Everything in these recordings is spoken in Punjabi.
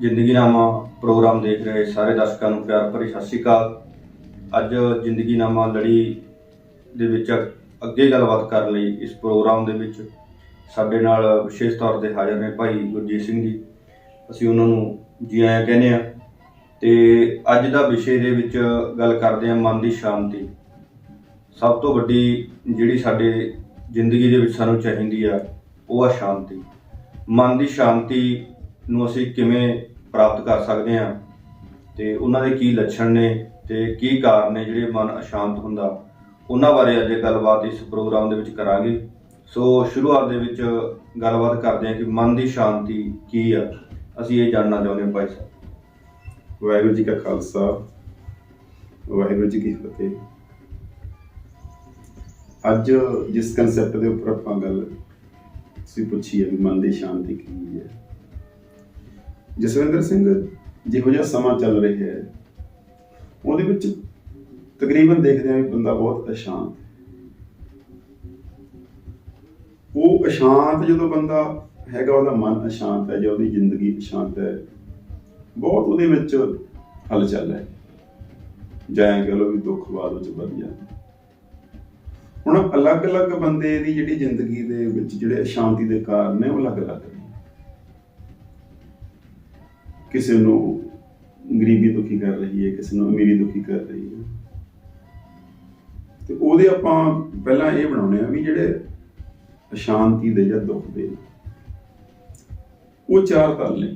ਜ਼ਿੰਦਗੀਨਾਮਾ ਪ੍ਰੋਗਰਾਮ ਦੇਖ ਰਹੇ ਸਾਰੇ ਦਰਸ਼ਕਾਂ ਨੂੰ ਪਿਆਰ ਭਰੀ ਸਤਿ ਸ਼੍ਰੀ ਅਕਾਲ। ਅੱਜ ਜ਼ਿੰਦਗੀਨਾਮਾ ਲੜੀ ਦੇ ਵਿੱਚ ਅੱਗੇ ਗੱਲਬਾਤ ਕਰਨ ਲਈ ਇਸ ਪ੍ਰੋਗਰਾਮ ਦੇ ਵਿੱਚ ਸਾਡੇ ਨਾਲ ਵਿਸ਼ੇਸ਼ ਤੌਰ ਤੇ ਹਾਜ਼ਰ ਨੇ ਭਾਈ ਗੁਰਜੀਤ ਸਿੰਘ ਜੀ। ਅਸੀਂ ਉਹਨਾਂ ਨੂੰ ਜੀ ਆਇਆਂ ਕਹਿੰਦੇ ਆ ਤੇ ਅੱਜ ਦਾ ਵਿਸ਼ੇ ਦੇ ਵਿੱਚ ਗੱਲ ਕਰਦੇ ਆ ਮਨ ਦੀ ਸ਼ਾਂਤੀ। ਸਭ ਤੋਂ ਵੱਡੀ ਜਿਹੜੀ ਸਾਡੇ ਜ਼ਿੰਦਗੀ ਦੇ ਵਿੱਚ ਸਾਨੂੰ ਚਾਹੀਦੀ ਆ, ਉਹ ਆ ਸ਼ਾਂਤੀ। ਮਨ ਦੀ ਸ਼ਾਂਤੀ ਨੂੰ ਅਸੀਂ ਕਿਵੇਂ ਪ੍ਰਾਪਤ ਕਰ ਸਕਦੇ ਹਾਂ ਤੇ ਉਹਨਾਂ ਦੇ ਕੀ ਲੱਛਣ ਨੇ ਤੇ ਕੀ ਕਾਰਨ ਨੇ ਜਿਹੜੇ ਮਨ ਅਸ਼ਾਂਤ ਹੁੰਦਾ, ਉਹਨਾਂ ਬਾਰੇ ਅੱਜ ਗੱਲਬਾਤ ਇਸ ਪ੍ਰੋਗਰਾਮ ਦੇ ਵਿੱਚ ਕਰਾਂਗੇ। ਸੋ ਸ਼ੁਰੂਆਤ ਦੇ ਵਿੱਚ ਗੱਲਬਾਤ ਕਰਦੇ ਹਾਂ ਕਿ ਮਨ ਦੀ ਸ਼ਾਂਤੀ ਕੀ ਆ। ਅਸੀਂ ਇਹ ਜਾਣਨਾ ਚਾਹੁੰਦੇ ਹਾਂ ਭਾਈ ਸਾਹਿਬ। ਵਾਹਿਗੁਰੂ ਜੀ ਕਾ ਖਾਲਸਾ, ਵਾਹਿਗੁਰੂ ਜੀ ਕੀ ਫਤਿਹ। ਅੱਜ ਜਿਸ ਕਨਸੈਪਟ ਦੇ ਉੱਪਰ ਆਪਾਂ ਗੱਲ ਸੀ ਪੁੱਛੀ ਹੈ ਵੀ ਮਨ ਦੀ ਸ਼ਾਂਤੀ ਕੀ ਹੈ। ਜਸਵਿੰਦਰ ਸਿੰਘ ਜਿਹੋ ਜਿਹਾ ਸਮਾਂ ਚੱਲ ਰਿਹਾ ਹੈ, ਉਹਦੇ ਵਿੱਚ ਤਕਰੀਬਨ ਦੇਖਦੇ ਹਾਂ ਵੀ ਬੰਦਾ ਬਹੁਤ ਅਸ਼ਾਂਤ ਉਹ ਅਸ਼ਾਂਤ ਜਦੋਂ ਬੰਦਾ ਹੈਗਾ, ਉਹਦਾ ਮਨ ਅਸ਼ਾਂਤ ਹੈ, ਜਾਂ ਉਹਦੀ ਜ਼ਿੰਦਗੀ ਅਸ਼ਾਂਤ ਹੈ, ਬਹੁਤ ਉਹਦੇ ਵਿੱਚ ਹਲਚਲ ਹੈ। ਜਾਂ ਐਂ ਕਹ ਲਓ ਵੀ ਦੁੱਖ ਬਾਦ ਵਿੱਚ ਵੱਧ ਵਧੀਆ ਹੁਣ ਅਲੱਗ-ਅਲੱਗ ਬੰਦੇ ਦੀ ਜਿਹੜੀ ਜ਼ਿੰਦਗੀ ਦੇ ਵਿੱਚ ਜਿਹੜੇ ਅਸ਼ਾਂਤੀ ਦੇ ਕਾਰਨ ਨੇ, ਉਹ ਅਲੱਗ-ਅਲੱਗ ਕਿਸੇ ਨੂੰ ਗਰੀਬੀ ਦੁਖੀ ਕਰ ਰਹੀ ਹੈ, ਕਿਸੇ ਨੂੰ ਅਮੀਰੀ ਦੁਖੀ ਕਰ ਰਹੀ ਹੈ। ਤੇ ਉਹਦੇ ਆਪਾਂ ਪਹਿਲਾਂ ਇਹ ਬਣਾਉਣੇ ਆ ਵੀ ਜਿਹੜੇ ਅਸ਼ਾਂਤੀ ਦੇ ਜਾਂ ਦੁੱਖ ਦੇ, ਉਹ ਚਾਰ ਤਲ ਨੇ।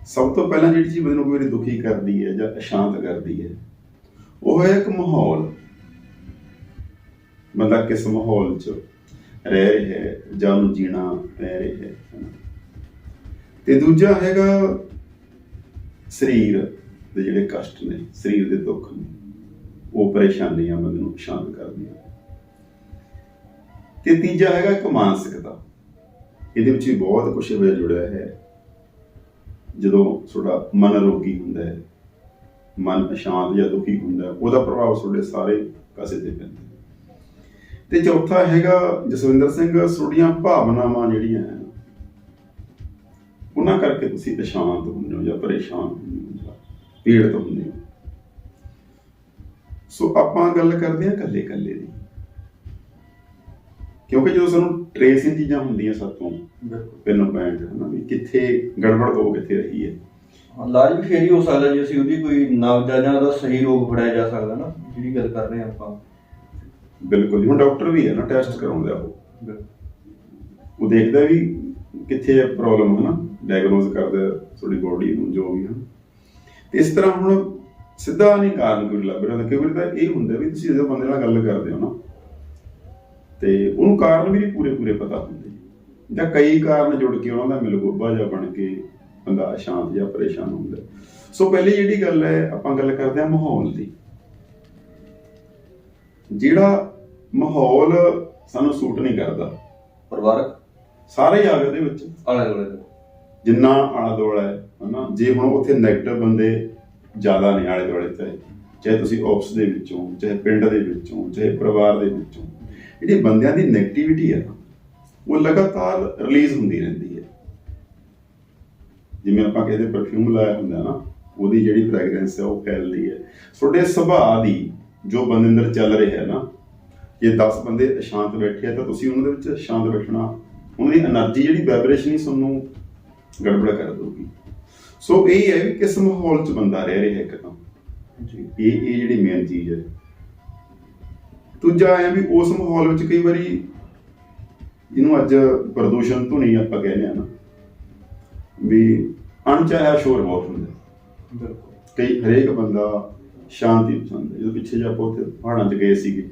ਸਭ ਤੋਂ ਪਹਿਲਾਂ ਜਿਹੜੀ ਚੀਜ਼ ਬੰਦੇ ਨੂੰ ਕੋਈ ਵਾਰੀ ਦੁਖੀ ਕਰਦੀ ਹੈ ਜਾਂ ਅਸ਼ਾਂਤ ਕਰਦੀ ਹੈ, ਉਹ ਹੈ ਇੱਕ ਮਾਹੌਲ। ਬੰਦਾ ਕਿਸ ਮਾਹੌਲ 'ਚ ਰਹਿ ਰਿਹਾ ਜਾਂ ਉਹਨੂੰ ਜੀਣਾ ਪੈ ਰਿਹਾ ਹੈ। ਤੇ ਦੂਜਾ ਹੈਗਾ ਸਰੀਰ ਦੇ ਜਿਹੜੇ ਕਸ਼ਟ ਨੇ, ਸਰੀਰ ਦੇ ਦੁੱਖ ਨੇ, ਉਹ ਪਰੇਸ਼ਾਨੀਆਂ ਬੰਦੇ ਨੂੰ ਸ਼ਾਂਤ ਕਰਦੀਆਂ। ਤੇ ਤੀਜਾ ਹੈਗਾ ਇੱਕ ਮਾਨਸਿਕਤਾ ਇਹਦੇ ਵਿੱਚ ਵੀ ਬਹੁਤ ਕੁਝ ਹੋਇਆ ਜੁੜਿਆ ਹੈ। ਜਦੋਂ ਤੁਹਾਡਾ ਮਨ ਰੋਗੀ ਹੁੰਦਾ ਹੈ, ਮਨ ਅਸ਼ਾਂਤ ਜਾਂ ਦੁਖੀ ਹੁੰਦਾ ਉਹਦਾ ਪ੍ਰਭਾਵ ਤੁਹਾਡੇ ਸਾਰੇ ਪਾਸੇ ਤੇ ਪੈਂਦਾ ਤੇ ਚੌਥਾ ਹੈਗਾ ਜਸਵਿੰਦਰ ਸਿੰਘ, ਤੁਹਾਡੀਆਂ ਭਾਵਨਾਵਾਂ ਜਿਹੜੀਆਂ ਉਹਨਾਂ ਕਰਕੇ ਤੁਸੀਂ ਅਸ਼ਾਂਤ ਹੁੰਦੇ ਹੋ ਜਾਂ ਪਰੇਸ਼ਾਨ ਹੁੰਦੇ ਹੋ ਪੀੜਤ ਹੁੰਦੇ ਹੋ। ਸੋ ਆਪਾਂ ਗੱਲ ਕਰਦੇ ਹਾਂ ਕੱਲੇ ਕੱਲੇ ਦੀ। ਕਿਉਂਕਿ ਜਦੋਂ ਸਾਨੂੰ ਟ੍ਰੇਸਿੰਗ ਚੀਜ਼ਾਂ ਹੁੰਦੀਆਂ ਸਾਤੋਂ ਪਿੰਨ ਪੁਆਇੰਟ ਹਨਾ ਵੀ ਕਿੱਥੇ ਗੜਬੜ ਹੋ ਕਿੱਥੇ ਰਹੀ ਹੈ। ਇਲਾਜ ਵੀ ਫੇਰ ਹੀ ਹੋ ਸਕਦਾ ਜੇ ਅਸੀਂ ਉਹਦੀ ਕੋਈ ਨਵਜਾ ਜਾਂ ਉਹਦਾ ਸਹੀ ਰੋਗ ਫੜਿਆ ਜਾ ਸਕਦਾ ਨਾ ਜਿਹੜੀ ਗੱਲ ਕਰ ਰਹੇ ਆਪਾਂ। ਬਿਲਕੁਲ ਹੁਣ ਡਾਕਟਰ ਵੀ ਹੈ ਨਾ ਟੈਸਟ ਕਰਾਉਂਦਾ ਉਹ। ਉਹ ਦੇਖਦਾ ਵੀ ਕਿੱਥੇ ਪ੍ਰੋਬਲਮ ਹੈ ਨਾ। ਡਾਇਗਨੋਸ ਕਰਦਾ ਤੁਹਾਡੀ ਬੋਡੀ ਨੂੰ ਜੋ ਵੀ ਹੈ ਤੇ ਇਸ ਤਰ੍ਹਾਂ ਹੁਣ ਸਿੱਧਾ ਨਹੀਂ ਕਾਰਨ ਕੋਈ ਲੱਭ ਰਿਹਾ। ਕਈ ਵਾਰੀ ਤਾਂ ਇਹ ਹੁੰਦਾ ਵੀ ਤੁਸੀਂ ਜਦੋਂ ਬੰਦੇ ਨਾਲ ਗੱਲ ਕਰਦੇ ਹੋ ਨਾ ਤੇ ਉਹਨੂੰ ਕਾਰਨ ਵੀ ਨਹੀਂ ਪੂਰੇ ਪੂਰੇ ਪਤਾ ਹੁੰਦੇ। ਜਾਂ ਕਈ ਕਾਰਨ ਜੁੜ ਕੇ ਉਹਨਾਂ ਦਾ ਮਿਲਗੋਬਾ ਜਿਹਾ ਬਣ ਕੇ ਬੰਦਾ ਅਸ਼ਾਂਤ ਜਾਂ ਪਰੇਸ਼ਾਨ ਹੁੰਦਾ। ਸੋ ਪਹਿਲੀ ਜਿਹੜੀ ਗੱਲ ਹੈ ਆਪਾਂ ਗੱਲ ਕਰਦੇ ਹਾਂ ਮਾਹੌਲ ਦੀ। ਜਿਹੜਾ ਮਾਹੌਲ ਸਾਨੂੰ ਸੂਟ ਨਹੀਂ ਕਰਦਾ ਪਰਿਵਾਰਕ? ਸਾਰੇ ਆ ਗਏ ਉਹਦੇ ਵਿੱਚ। ਆਲੇ ਦੁਆਲੇ ਦਾ। ਜਿੰਨਾ ਆਲੇ ਦੁਆਲਾ ਹੈ, ਹਨਾ, ਜੇ ਹੁਣ ਉੱਥੇ ਨੈਗੇਟਿਵ ਬੰਦੇ ਜ਼ਿਆਦਾ ਨੇ ਆਲੇ ਦੁਆਲੇ ਤੇ ਚਾਹੇ ਤੁਸੀਂ ਆਫਿਸ ਦੇ ਵਿੱਚੋਂ, ਚਾਹੇ ਪਿੰਡ ਦੇ ਵਿੱਚੋਂ, ਚਾਹੇ ਪਰਿਵਾਰ ਦੇ ਵਿੱਚੋਂ, ਜਿਹੜੀ ਬੰਦਿਆਂ ਦੀ ਨੈਗੇਟਿਵਿਟੀ ਹੈ ਉਹ ਲਗਾਤਾਰ ਰਿਲੀਜ਼ ਹੁੰਦੀ ਰਹਿੰਦੀ ਹੈ। ਜਿਵੇਂ ਆਪਾਂ ਕਹਿੰਦੇ ਪਰਫਿਊਮ ਲਾਇਆ ਹੁੰਦਾ ਨਾ, ਉਹਦੀ ਜਿਹੜੀ ਫ੍ਰੈਗਰੈਂਸ ਹੈ, ਉਹ ਫੈਲਦੀ ਹੈ। ਤੁਹਾਡੇ ਸੁਭਾਅ ਦੀ ਜੋ ਬੰਦੇ ਅੰਦਰ ਚੱਲ ਰਿਹਾ ਹੈ ਨਾ, ਜੇ 10 ਬੰਦੇ ਸ਼ਾਂਤ ਬੈਠੇ ਆ, ਤਾਂ ਤੁਸੀਂ ਉਹਨਾਂ ਦੇ ਵਿੱਚ ਸ਼ਾਂਤ ਬੈਠਣਾ, ਉਹਨਾਂ ਦੀ એનર્ਜੀ ਜਿਹੜੀ ਵਾਈਬ੍ਰੇਸ਼ਨ ਹੀ ਤੁਹਾਨੂੰ ਗੜਬੜ ਕਰ ਦਊਗੀ। ਸੋ ਇਹ ਹੈ ਵੀ ਕਿਸ ਮਾਹੌਲ 'ਚ ਬੰਦਾ ਰਹਿ ਰਿਹਾ ਇੱਕ ਤਾਂ। ਜੀ। ਇਹ ਇਹ ਜਿਹੜੀ ਮੇਨ ਚੀਜ਼ ਹੈ। ਦੂਜਾ ਹੈ ਵੀ ਉਸ ਮਾਹੌਲ ਵਿੱਚ ਕਈ ਵਾਰੀ ਜਿਹਨੂੰ ਅੱਜ ਪ੍ਰਦੂਸ਼ਣ ਧੁਨੀ ਆਪਾਂ ਕਹਿੰਦੇ ਆ ਨਾ ਵੀ ਅਣਚਾਹਿਆ ਸ਼ੋਰ ਬਹੁਤ ਹੁੰਦਾ ਬਿਲਕੁਲ। ਕਈ ਹਰੇਕ ਬੰਦਾ ਸ਼ਾਂਤੀ ਪਸੰਦ ਹੈ। ਜਦੋਂ ਪਿੱਛੇ ਜੇ ਆਪਾਂ ਉੱਥੇ ਪਹਾੜਾਂ 'ਚ ਗਏ ਸੀਗੇ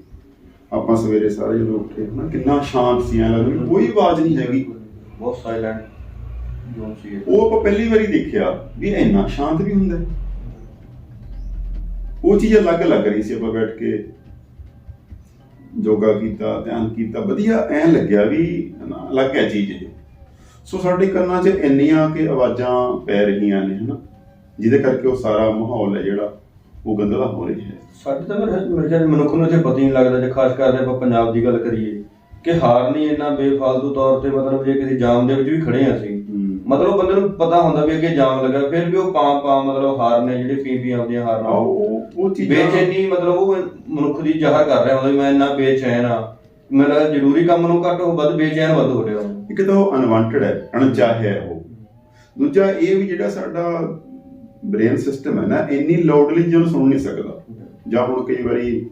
ਆਪਾਂ ਸਵੇਰੇ ਸਾਰੇ ਜਦੋਂ ਉੱਠੇ ਹਨਾ ਕਿੰਨਾ ਸ਼ਾਂਤ ਸੀ ਐਂ ਲੱਗਦਾ ਕੋਈ ਆਵਾਜ਼ ਨਹੀਂ ਹੈਗੀ। ਬਹੁਤ ਸਾਇਲੈਂਟ। ਉਹ ਆਪਾਂ ਪਹਿਲੀ ਵਾਰੀ ਦੇਖਿਆ ਵੀ ਇੰਨਾ ਸ਼ਾਂਤ ਵੀ ਹੁੰਦਾ। ਉਹ ਚੀਜ਼ ਅਲੱਗ ਲੱਗ ਰਹੀ ਸੀ ਆਪਾਂ ਬੈਠ ਕੇ। ਯੋਗਾ ਕੀਤਾ, ਧਿਆਨ ਕੀਤਾ, ਵਧੀਆ ਐਂ ਲੱਗਿਆ ਵੀ ਹਨਾ, ਅਲੱਗ ਹੈ ਚੀਜ਼ ਇਹ। ਸੋ ਸਾਡੇ ਕੰਨਾਂ 'ਚ ਇੰਨੀਆਂ ਕਿ ਆਵਾਜ਼ਾਂ ਪੈ ਰਹੀਆਂ ਨੇ ਹਨਾ, ਜਿਹਦੇ ਕਰਕੇ ਉਹ ਸਾਰਾ ਮਾਹੌਲ ਹੈ ਜਿਹੜਾ, ਉਹ ਗੰਦਲਾ ਹੋ ਰਿਹਾ ਹੈ। ਸਾਡੇ ਤਾਂ ਮੇਰੇ ਖਿਆਲ ਮਨੁੱਖ ਨੂੰ ਇੱਥੇ ਪਤਾ ਹੀ ਨਹੀਂ ਲੱਗਦਾ, ਜੇ ਖਾਸ ਕਰਕੇ ਆਪਾਂ ਪੰਜਾਬ ਦੀ ਗੱਲ ਕਰੀਏ, ਕਿ ਹਾਰ ਨਹੀਂ ਇੰਨਾ ਬੇਫਾਲਤੂ ਤੌਰ ਤੇ ਮਤਲਬ ਜੇ ਕਿਸੇ ਜਾਮ ਦੇ ਵਿੱਚ ਵੀ ਖੜੇ ਆ ਅਸੀਂ ਮਤਲਬ ਬੰਦੇ ਨੂੰ ਪਤਾ ਹੁੰਦਾ ਵੀ ਅੱਗੇ ਜਾਮ ਲੱਗਾ ਫਿਰ ਵੀ ਉਹ ਪਾਂ ਪਾਂ ਮਤਲਬ ਹਾਰ ਨੇ ਜਿਹੜੇ ਪੀ ਪੀ ਆਉਂਦੀਆਂ ਹਾਰ ਆਹ ਨਾਲ ਉਹ ਉਹ ਚੀਜ਼ਾਂ ਬੇਚੈਨੀ ਮਤਲਬ ਉਹ ਮਨੁੱਖ ਦੀ ਜ਼ਾਹਰ ਕਰ ਰਿਹਾ ਹੁੰਦਾ ਵੀ ਮੈਂ ਇੰਨਾ ਬੇਚੈਨ ਆ। ਮੇਰਾ ਜ਼ਰੂਰੀ ਕੰਮ ਨੂੰ ਘੱਟ ਹੋ ਵੱਧ ਬੇਚੈਨ ਵੱਧ ਹੋ ਰਿਹਾ। ਇੱਕ ਤਾਂ ਉਹ ਅਨਵਾਂਟਡ ਹੈ ਅਣਚਾਹਿਆ ਹੈ ਉਹ। ਦੂਜਾ ਇਹ ਵੀ ਜਿਹੜਾ ਸਾਡਾ ਬ੍ਰੇਨ ਸਿਸਟਮ ਹੈ ਨਾ ਇੰਨੀ ਲਾਊਡਲੀ ਜਿਹਨੂੰ ਸੁਣ ਨਹੀਂ ਸਕਦਾ। ਜਾਂ ਹੁਣ ਕਈ ਵਾਰੀ